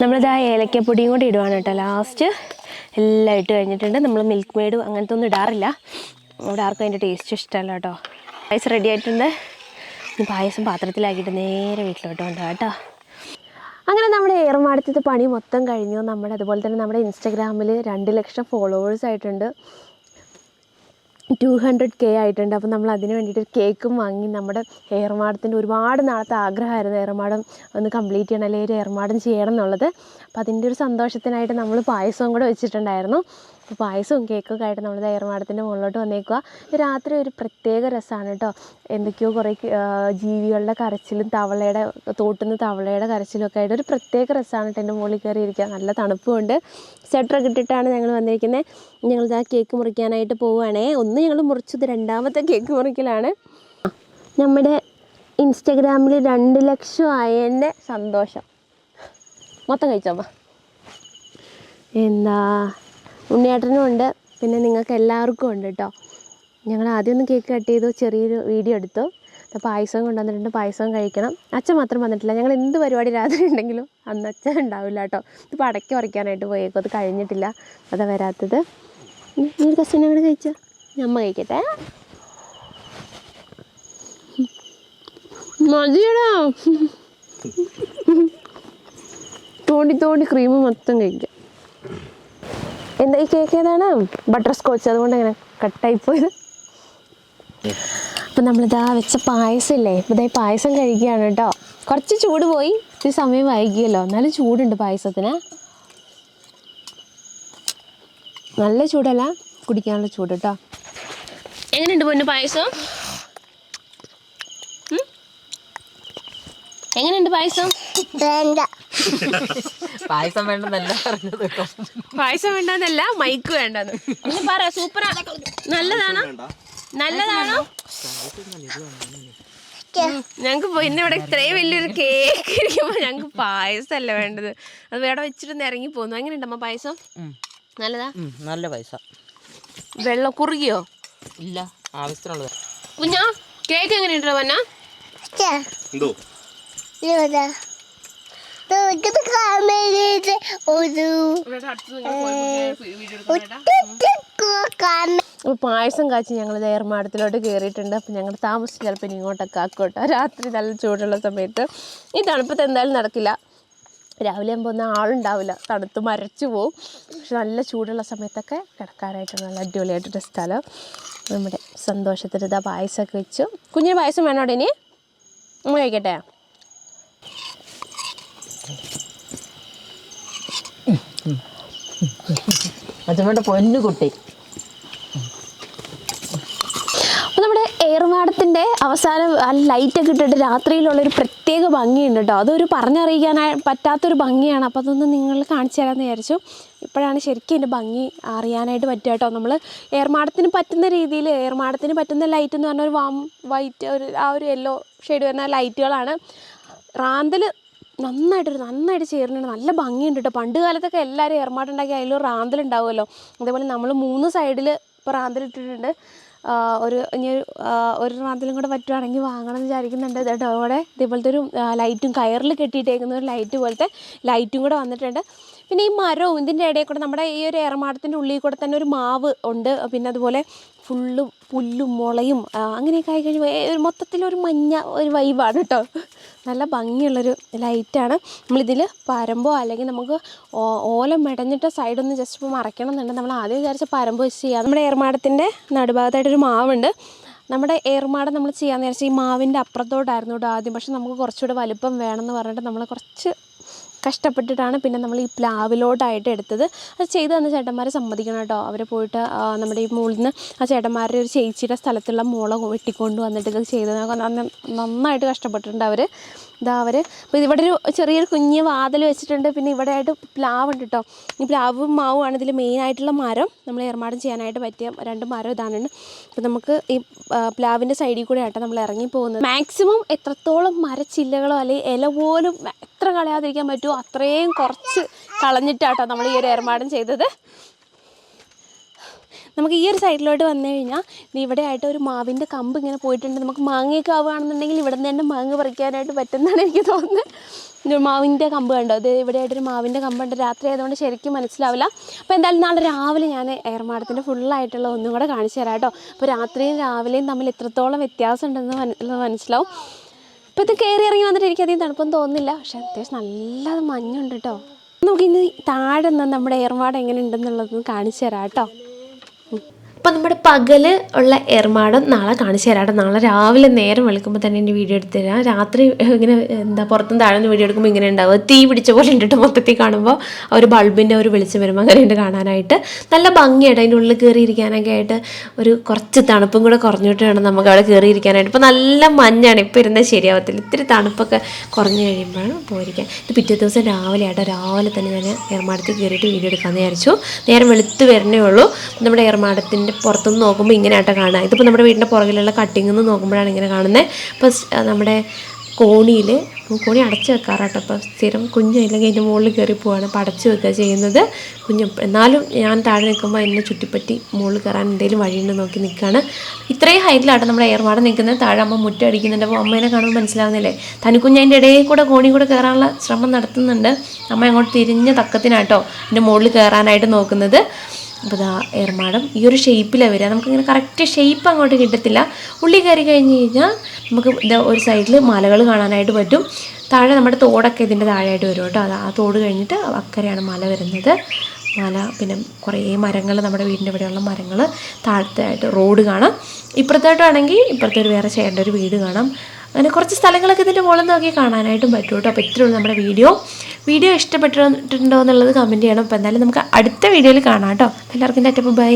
നമ്മളിത് ആ ഏലക്കപ്പൊടിയും കൂടി ഇടുവാണ് കേട്ടോ. ലാസ്റ്റ് എല്ലാം ഇട്ട് കഴിഞ്ഞിട്ടുണ്ട്. നമ്മൾ മിൽക്ക് മെയ്ഡ് അങ്ങനത്തെ ഒന്നും ഇടാറില്ല. അവിടെ ആർക്കും അതിന്റെ ടേസ്റ്റ് ഇഷ്ടമല്ല കേട്ടോ. പായസം റെഡി ആയിട്ടുണ്ട്. പായസം പാത്രത്തിലാക്കിയിട്ട് നേരെ വീട്ടിലോട്ട് കൊണ്ടുപോകാം കേട്ടോ. അങ്ങനെ നമ്മുടെ ഏറുമാടത്തത്തെ പണി മൊത്തം കഴിഞ്ഞു. നമ്മുടെ അതുപോലെ തന്നെ നമ്മുടെ ഇൻസ്റ്റഗ്രാമിൽ രണ്ട് ലക്ഷം ഫോളോവേഴ്സ് ആയിട്ടുണ്ട്. ടു ഹൺഡ്രഡ് കെ ആയിട്ടുണ്ട്. അപ്പോൾ നമ്മൾ അതിന് വേണ്ടിയിട്ട് കേക്കും വാങ്ങി നമ്മുടെ ഏറുമാടത്തിന്റെ ഒരുപാട് നാളത്തെ ആഗ്രഹമായിരുന്നു ഏറുമാടം ഒന്ന് കംപ്ലീറ്റ് ചെയ്യണം അല്ലെങ്കിൽ ഒരു ഏറുമാടം ചെയ്യണം എന്നുള്ളത്. അപ്പോൾ അതിന്റെ ഒരു സന്തോഷത്തിനായിട്ട് നമ്മൾ പായസവും കൂടെ വെച്ചിട്ടുണ്ടായിരുന്നു. അപ്പോൾ പായസവും കേക്കൊക്കെ ആയിട്ട് നമ്മൾ തയ്യാറുമാടത്തിന്റെ മുകളിലോട്ട് വന്നേക്കുക രാത്രി ഒരു പ്രത്യേക രസമാണ് കേട്ടോ എന്തൊക്കെയോ കുറേ ജീവികളുടെ കരച്ചിലും തവളയുടെ തോട്ടുന്ന തവളയുടെ കരച്ചിലും ഒക്കെ ആയിട്ട് ഒരു പ്രത്യേക രസമാണ് കേട്ടോ എന്റെ മുകളിൽ കയറി ഇരിക്കുക നല്ല തണുപ്പുമുണ്ട് സ്വെറ്ററൊക്കെ ഇട്ടിട്ടാണ് ഞങ്ങൾ വന്നിരിക്കുന്നത് ഞങ്ങൾ ആ കേക്ക് മുറിക്കാനായിട്ട് പോവുകയാണേ ഒന്ന് ഞങ്ങൾ മുറിച്ചത് രണ്ടാമത്തെ കേക്ക് മുറിക്കലാണ്. നമ്മുടെ ഇൻസ്റ്റഗ്രാമിൽ രണ്ട് ലക്ഷം ആയതിന്റെ സന്തോഷം. മൊത്തം കഴിച്ചോമ്മ എന്താ? ഉണ്ണിയേട്ടനും ഉണ്ട്. പിന്നെ നിങ്ങൾക്ക് എല്ലാവർക്കും ഉണ്ട് കേട്ടോ ഞങ്ങൾ ആദ്യം ഒന്ന് കേക്ക് കട്ട് ചെയ്തു ചെറിയൊരു വീഡിയോ എടുത്തു. അപ്പോൾ പായസം കൊണ്ടുവന്നിട്ടുണ്ട്. പായസം കഴിക്കണം. അച്ഛൻ മാത്രം വന്നിട്ടില്ല. ഞങ്ങൾ എന്ത് പരിപാടി രാത്രി ഉണ്ടെങ്കിലും അന്ന് അച്ഛൻ ഉണ്ടാവില്ല കേട്ടോ ഇത് അടയ്ക്ക് ഉറയ്ക്കാനായിട്ട് പോയേക്കും. അത് കഴിഞ്ഞിട്ടില്ല. അതാ വരാത്തത്. നീ ഒരു ഞമ്മ കഴിച്ചോ? അമ്മ കഴിക്കട്ടെ. മതിയടാ. തോണ്ടി തോണ്ടി ക്രീം മൊത്തം കഴിക്കാം. എന്താ ഈ കേക്ക് ഏതാണ്? ബട്ടർ സ്കോച്ച് അതുകൊണ്ട് അങ്ങനെ കട്ടായി പോയത്. അപ്പം നമ്മളിതാ വെച്ച പായസം ഇല്ലേ ഇപ്പം ഇതായി പായസം കഴിക്കുകയാണ് കേട്ടോ. കുറച്ച് ചൂട് പോയി. ഇത്തിരി സമയം വൈകിയല്ലോ. നല്ല ചൂടുണ്ട് പായസത്തിന്. നല്ല ചൂടല്ല. കുടിക്കാനുള്ള ചൂട് കേട്ടോ. എങ്ങനെയുണ്ട് പൊന്നു പായസം? എങ്ങനെയുണ്ട് പായസം? പായസം വേണ്ടെന്നല്ല പറഞ്ഞത് പായസം വേണ്ടെന്നല്ല മൈക്ക് വേണ്ടെന്ന്. ഇനി പറ സൂപ്പറാ നല്ലതാണോ? നല്ലതാണോ? ഞങ്ങക്ക് പിന്നെ ഇവിടെ ഇത്രയും വലിയൊരു കേക്ക് ഇരിക്കുമ്പോ ഞങ്ങക്ക് പായസമല്ല വേണ്ടത്. അത് വേടെ വെച്ചിട്ട് ഇറങ്ങി പോന്നു. എങ്ങനെയുണ്ടമ്മ പായസം? നല്ലതാ? നല്ല പൈസ വെള്ളം കുറുകിയോ? ഇല്ല ആവശ്യത്തിനുള്ളത്. കുഞ്ഞാ കേക്ക് എങ്ങനെയുണ്ടോ പന്ന എന്തോ? പായസം കാച്ചി ഞങ്ങൾ ഏർമാടത്തിലോട്ട് കയറിയിട്ടുണ്ട് അപ്പോൾ ഞങ്ങൾ താമസിച്ച് ചിലപ്പോൾ ഇങ്ങോട്ടൊക്കെ ആക്കോട്ടെ. രാത്രി നല്ല ചൂടുള്ള സമയത്ത്. ഈ തണുപ്പത്ത് എന്തായാലും നടക്കില്ല. രാവിലെ ആകുമ്പോൾ ഒന്നും ആളുണ്ടാവില്ല. തണുത്ത് മരച്ചു പോവും. പക്ഷെ നല്ല ചൂടുള്ള സമയത്തൊക്കെ കിടക്കാനായിട്ട് നല്ല അടിപൊളിയായിട്ടൊരു സ്ഥലം. നമ്മുടെ സന്തോഷത്തിന്റെ ഇതാ പായസമൊക്കെ വെച്ചു. കുഞ്ഞിന് പായസം വേണോ അവിടെ ഇനി? നമ്മൾ കഴിക്കട്ടെ? അച്ഛമ്മയുടെ പൊന്നു കുട്ടി. നമ്മുടെ ഏറുമാടത്തിന്റെ അവസാനം ആ ലൈറ്റൊക്കെ ഇട്ടിട്ട് രാത്രിയിലുള്ളൊരു പ്രത്യേക ഭംഗിയുണ്ട് കേട്ടോ അതൊരു പറഞ്ഞറിയിക്കാനായി പറ്റാത്തൊരു ഭംഗിയാണ്. അപ്പോൾ അതൊന്ന് നിങ്ങൾ കാണിച്ചു തരാമെന്ന് വിചാരിച്ചു. ഇപ്പോഴാണ് ശരിക്കും എന്റെ ഭംഗി അറിയാനായിട്ട് പറ്റുക കേട്ടോ നമ്മൾ ഏർമാടത്തിന് പറ്റുന്ന രീതിയിൽ ഏർമാടത്തിന് പറ്റുന്ന ലൈറ്റ് എന്ന് പറഞ്ഞാൽ ഒരു വാം വൈറ്റ് ഒരു ആ ഒരു യെല്ലോ ഷെയ്ഡ് വരുന്ന ലൈറ്റുകളാണ് റാന്തൽ നന്നായിട്ട് നന്നായിട്ട് ചേരുന്നുണ്ട് നല്ല ഭംഗിയുണ്ട് കേട്ടോ പണ്ട് കാലത്തൊക്കെ എല്ലാവരും ഏർമാട്ടുണ്ടാക്കി അതിലൊരു റാന്തലുണ്ടാവുമല്ലോ. അതേപോലെ നമ്മൾ മൂന്ന് സൈഡിൽ ഇപ്പോൾ റാന്തലിട്ടിട്ടുണ്ട്. ഒരു ഇനി ഒരു റാന്തലും കൂടെ പറ്റുവാണെങ്കിൽ എന്ന് വിചാരിക്കുന്നുണ്ട്. കേട്ടോ അവിടെ ഇതേപോലത്തെ ഒരു ലൈറ്റും കയറിൽ കെട്ടിയിട്ടേക്കുന്ന ഒരു ലൈറ്റ് പോലത്തെ ലൈറ്റും കൂടെ വന്നിട്ടുണ്ട്. പിന്നെ ഈ മരവും ഇതിന്റെ ഇടയിൽ കൂടെ നമ്മുടെ ഈ ഒരു ഏറമാടത്തിന്റെ ഉള്ളിൽ കൂടെ തന്നെ ഒരു മാവ് ഉണ്ട്. പിന്നെ അതുപോലെ ഫുള്ള് പുല്ലും മുളയും അങ്ങനെയൊക്കെ ആയി കഴിയുമ്പോൾ ഒരു മൊത്തത്തിലൊരു മഞ്ഞ ഒരു വൈബാണ് കേട്ടോ നല്ല ഭംഗിയുള്ളൊരു ലൈറ്റാണ് നമ്മളിതിൽ പരമ്പോ അല്ലെങ്കിൽ നമുക്ക് ഓല മെടഞ്ഞിട്ട് സൈഡൊന്ന് ജസ്റ്റ് ഇപ്പോൾ മറയ്ക്കണം എന്നുണ്ടെങ്കിൽ നമ്മൾ ആദ്യം വിചാരിച്ച പരമ്പ് വെച്ച് ചെയ്യാം. നമ്മുടെ ഏർമാടത്തിന്റെ നടുഭാഗത്തായിട്ടൊരു മാവുണ്ട്. നമ്മുടെ ഏർമാടം നമ്മൾ ചെയ്യാമെന്ന് വിചാരിച്ചാൽ ഈ മാവിന്റെ അപ്പുറത്തോട്ടായിരുന്നു കേട്ടോ ആദ്യം. പക്ഷെ നമുക്ക് കുറച്ചുകൂടെ വലുപ്പം വേണമെന്ന് പറഞ്ഞിട്ട് നമ്മൾ കുറച്ച് കഷ്ടപ്പെട്ടിട്ടാണ് പിന്നെ നമ്മൾ ഈ പ്ലാവിലോട്ടായിട്ട് എടുത്തത്. അത് ചെയ്തു തന്ന ചേട്ടന്മാരെ സമ്മതിക്കണം കേട്ടോ. അവർ പോയിട്ട് നമ്മുടെ ഈ മുകളിൽ നിന്ന് ആ ചേട്ടന്മാരുടെ ഒരു ചേച്ചിയുടെ സ്ഥലത്തുള്ള മുള വെട്ടിക്കൊണ്ട് വന്നിട്ട് ഇത് ചെയ്ത് നന്നായിട്ട് കഷ്ടപ്പെട്ടിട്ടുണ്ട് അവർ ഇതാ അവർ അപ്പോൾ ഇവിടെ ഒരു ചെറിയൊരു കുഞ്ഞ് വാതിൽ വെച്ചിട്ടുണ്ട്. പിന്നെ ഇവിടെ ആയിട്ട് പ്ലാവ് ഉണ്ട് കേട്ടോ ഈ പ്ലാവും മാവുമാണ് ഇതിൽ മെയിനായിട്ടുള്ള മരം. നമ്മൾ ഏർമാടം ചെയ്യാനായിട്ട് പറ്റിയ രണ്ട് മരം ഇതാണ് അപ്പോൾ നമുക്ക് ഈ പ്ലാവിന്റെ സൈഡിൽ കൂടെ ആട്ടോ നമ്മൾ ഇറങ്ങി പോകുന്നത്. മാക്സിമം എത്രത്തോളം മരച്ചില്ലകളോ അല്ലെങ്കിൽ ഇല പോലും എത്ര കളയാതിരിക്കാൻ പറ്റുമോ അത്രയും കുറച്ച് കളഞ്ഞിട്ടാട്ടോ നമ്മൾ ഈ ഒരു ഏർമാടം ചെയ്തത്. നമുക്ക് ഈ ഒരു സൈഡിലോട്ട് വന്നു കഴിഞ്ഞാൽ ഇവിടെ ആയിട്ട് ഒരു മാവിന്റെ കമ്പ് ഇങ്ങനെ പോയിട്ടുണ്ട്. നമുക്ക് മാങ്ങയൊക്കെ ആവുകയാണെന്നുണ്ടെങ്കിൽ ഇവിടെ നിന്ന് തന്നെ മാങ്ങ പറിക്കാനായിട്ട് പറ്റുന്നതാണ് എനിക്ക് തോന്നുന്നത്. മാവിന്റെ കമ്പ് കണ്ടോ? അത് ഇവിടെ ആയിട്ടൊരു മാവിന്റെ കമ്പുണ്ട്. രാത്രി ആയതുകൊണ്ട് ശരിക്കും മനസ്സിലാവില്ല. അപ്പോൾ എന്തായാലും നാളെ രാവിലെ ഞാൻ എയർമാടത്തിന്റെ ഫുള്ളായിട്ടുള്ള ഒന്നും കൂടെ കാണിച്ചു തരാം കേട്ടോ. അപ്പോൾ രാത്രിയും രാവിലെയും തമ്മിൽ എത്രത്തോളം വ്യത്യാസം ഉണ്ടെന്ന് മനസ്സിലാവും. ഇപ്പോൾ ഇത് കയറി ഇറങ്ങി വന്നിട്ട് എനിക്കധികം തണുപ്പൊന്നും തോന്നുന്നില്ല. പക്ഷേ അത്യാവശ്യം നല്ല മഞ്ഞുണ്ട് കേട്ടോ. നമുക്ക് ഇന്ന് താഴെ നമ്മുടെ ഏർമാട് എങ്ങനെ ഉണ്ടെന്നുള്ളതൊന്ന് കാണിച്ചു തരാം കേട്ടോ. Oh. അപ്പോൾ നമ്മുടെ പകൽ ഉള്ള എർമാടം നാളെ കാണിച്ചു തരാം നാളെ രാവിലെ നേരം വെളുക്കുമ്പോൾ തന്നെ എന്റെ വീഡിയോ എടുത്ത് തരാം. രാത്രി ഇങ്ങനെ എന്താ പുറത്തും താഴെ നിന്ന് വീഡിയോ എടുക്കുമ്പോൾ ഇങ്ങനെ ഉണ്ടാവും തീ പിടിച്ച പോലെ ഇട്ടിട്ട് മൊത്തത്തിൽ കാണുമ്പോൾ ആ ഒരു ബൾബിന്റെ ഒരു വെളിച്ചം വരുമ്പോൾ അങ്ങനെയുണ്ട് കാണാനായിട്ട്. നല്ല ഭംഗിയായിട്ട് അതിന്റെ ഉള്ളിൽ കയറിയിരിക്കാനൊക്കെ ആയിട്ട് ഒരു കുറച്ച് തണുപ്പും കൂടെ കുറഞ്ഞിട്ട് വേണം നമുക്ക് അവിടെ കയറിയിരിക്കാനായിട്ട് ഇപ്പോൾ നല്ല മഞ്ഞാണ്. ഇപ്പോൾ ഇരുന്നാൽ ശരിയാവത്തില്ല. ഇത്തിരി തണുപ്പൊക്കെ കുറഞ്ഞു കഴിയുമ്പോഴാണ് പോയിരിക്കാൻ. ഇത് പിറ്റേ ദിവസം രാവിലെ ആട്ടോ. രാവിലെ തന്നെ ഞാൻ ഏർമാടത്തിൽ കയറിയിട്ട് വീഡിയോ എടുക്കാമെന്ന് വിചാരിച്ചു. നേരം വെളുത്ത് വരണേ ഉള്ളൂ. നമ്മുടെ ഏർമാടത്തിന്റെ പുറത്തുനിന്ന് നോക്കുമ്പോൾ ഇങ്ങനെ കാണുക. കാണാം ഇതിപ്പോൾ നമ്മുടെ വീടിന്റെ പുറകിലുള്ള കട്ടിങ്ങിൽ നിന്ന് നോക്കുമ്പോഴാണ് ഇങ്ങനെ കാണുന്നത് അപ്പോൾ നമ്മുടെ കോണിയിൽ കോണി അടച്ചു വെക്കാറാട്ടോ. അപ്പോൾ സ്ഥിരം കുഞ്ഞ് അല്ലെങ്കിൽ അതിന്റെ മുകളിൽ കയറി പോവാണ്. അപ്പോൾ അടച്ചു വെക്കുക ചെയ്യുന്നത്. കുഞ്ഞ് എന്നാലും ഞാൻ താഴെ നിൽക്കുമ്പോൾ എന്നെ ചുറ്റിപ്പറ്റി മുകളിൽ കയറാൻ എന്തെങ്കിലും വഴിയുണ്ട് നോക്കി നിൽക്കുകയാണ് ഇത്രയും ഹൈറ്റിലാട്ടോ നമ്മുടെ എയർവാട് നിൽക്കുന്നത്. താഴെ അമ്മ മുറ്റ അടിക്കുന്നുണ്ട്. അപ്പോൾ അമ്മേനെ കാണുമ്പോൾ മനസ്സിലാവുന്നില്ലേ? തനിക്കുഞ്ഞ് അതിന്റെ ഇടയിൽ കൂടെ കോണി കൂടെ കയറാനുള്ള ശ്രമം നടത്തുന്നുണ്ട്. അമ്മ അങ്ങോട്ട് തിരിഞ്ഞ തക്കത്തിനാട്ടോ എന്റെ മുകളിൽ കയറാനായിട്ട് നോക്കുന്നത്. അപ്പോൾ ഇതാ ഏർമാടം ഈ ഒരു ഷേപ്പിലാണ് വരിക. നമുക്കിങ്ങനെ കറക്റ്റ് ഷേപ്പ് അങ്ങോട്ട് കിട്ടത്തില്ല. ഉള്ളി കയറി കഴിഞ്ഞ് കഴിഞ്ഞാൽ നമുക്ക് ഇതാ ഒരു സൈഡിൽ മലകൾ കാണാനായിട്ട് പറ്റും. താഴെ നമ്മുടെ തോടൊക്കെ ഇതിന്റെ താഴെയായിട്ട് വരും കേട്ടോ. ആ തോട് കഴിഞ്ഞിട്ട് അക്കരെയാണ് മല വരുന്നത്. മല പിന്നെ കുറേ മരങ്ങൾ നമ്മുടെ വീടിന്റെ ഇവിടെയുള്ള മരങ്ങൾ താഴത്തായിട്ട് റോഡ് കാണാം. ഇപ്പുറത്തായിട്ടാണെങ്കിൽ ഇപ്പുറത്തെ ഒരു വേറെ ചേട്ടന്റെ ഒരു വീട് കാണാം. അങ്ങനെ കുറച്ച് സ്ഥലങ്ങളൊക്കെ ഇതിന്റെ മുകളിൽ നോക്കി കാണാനായിട്ടും പറ്റും കേട്ടോ. അപ്പോൾ ഇത്രയുള്ളൂ നമ്മുടെ വീഡിയോ. വീഡിയോ ഇഷ്ടപ്പെട്ടിട്ടുണ്ടോ എന്നുള്ളത് കമന്റ് ചെയ്യണം. അപ്പോൾ എന്തായാലും നമുക്ക് അടുത്ത വീഡിയോയിൽ കാണാം കേട്ടോ. എല്ലാവർക്കും ടാറ്റപ്പ് ബൈ.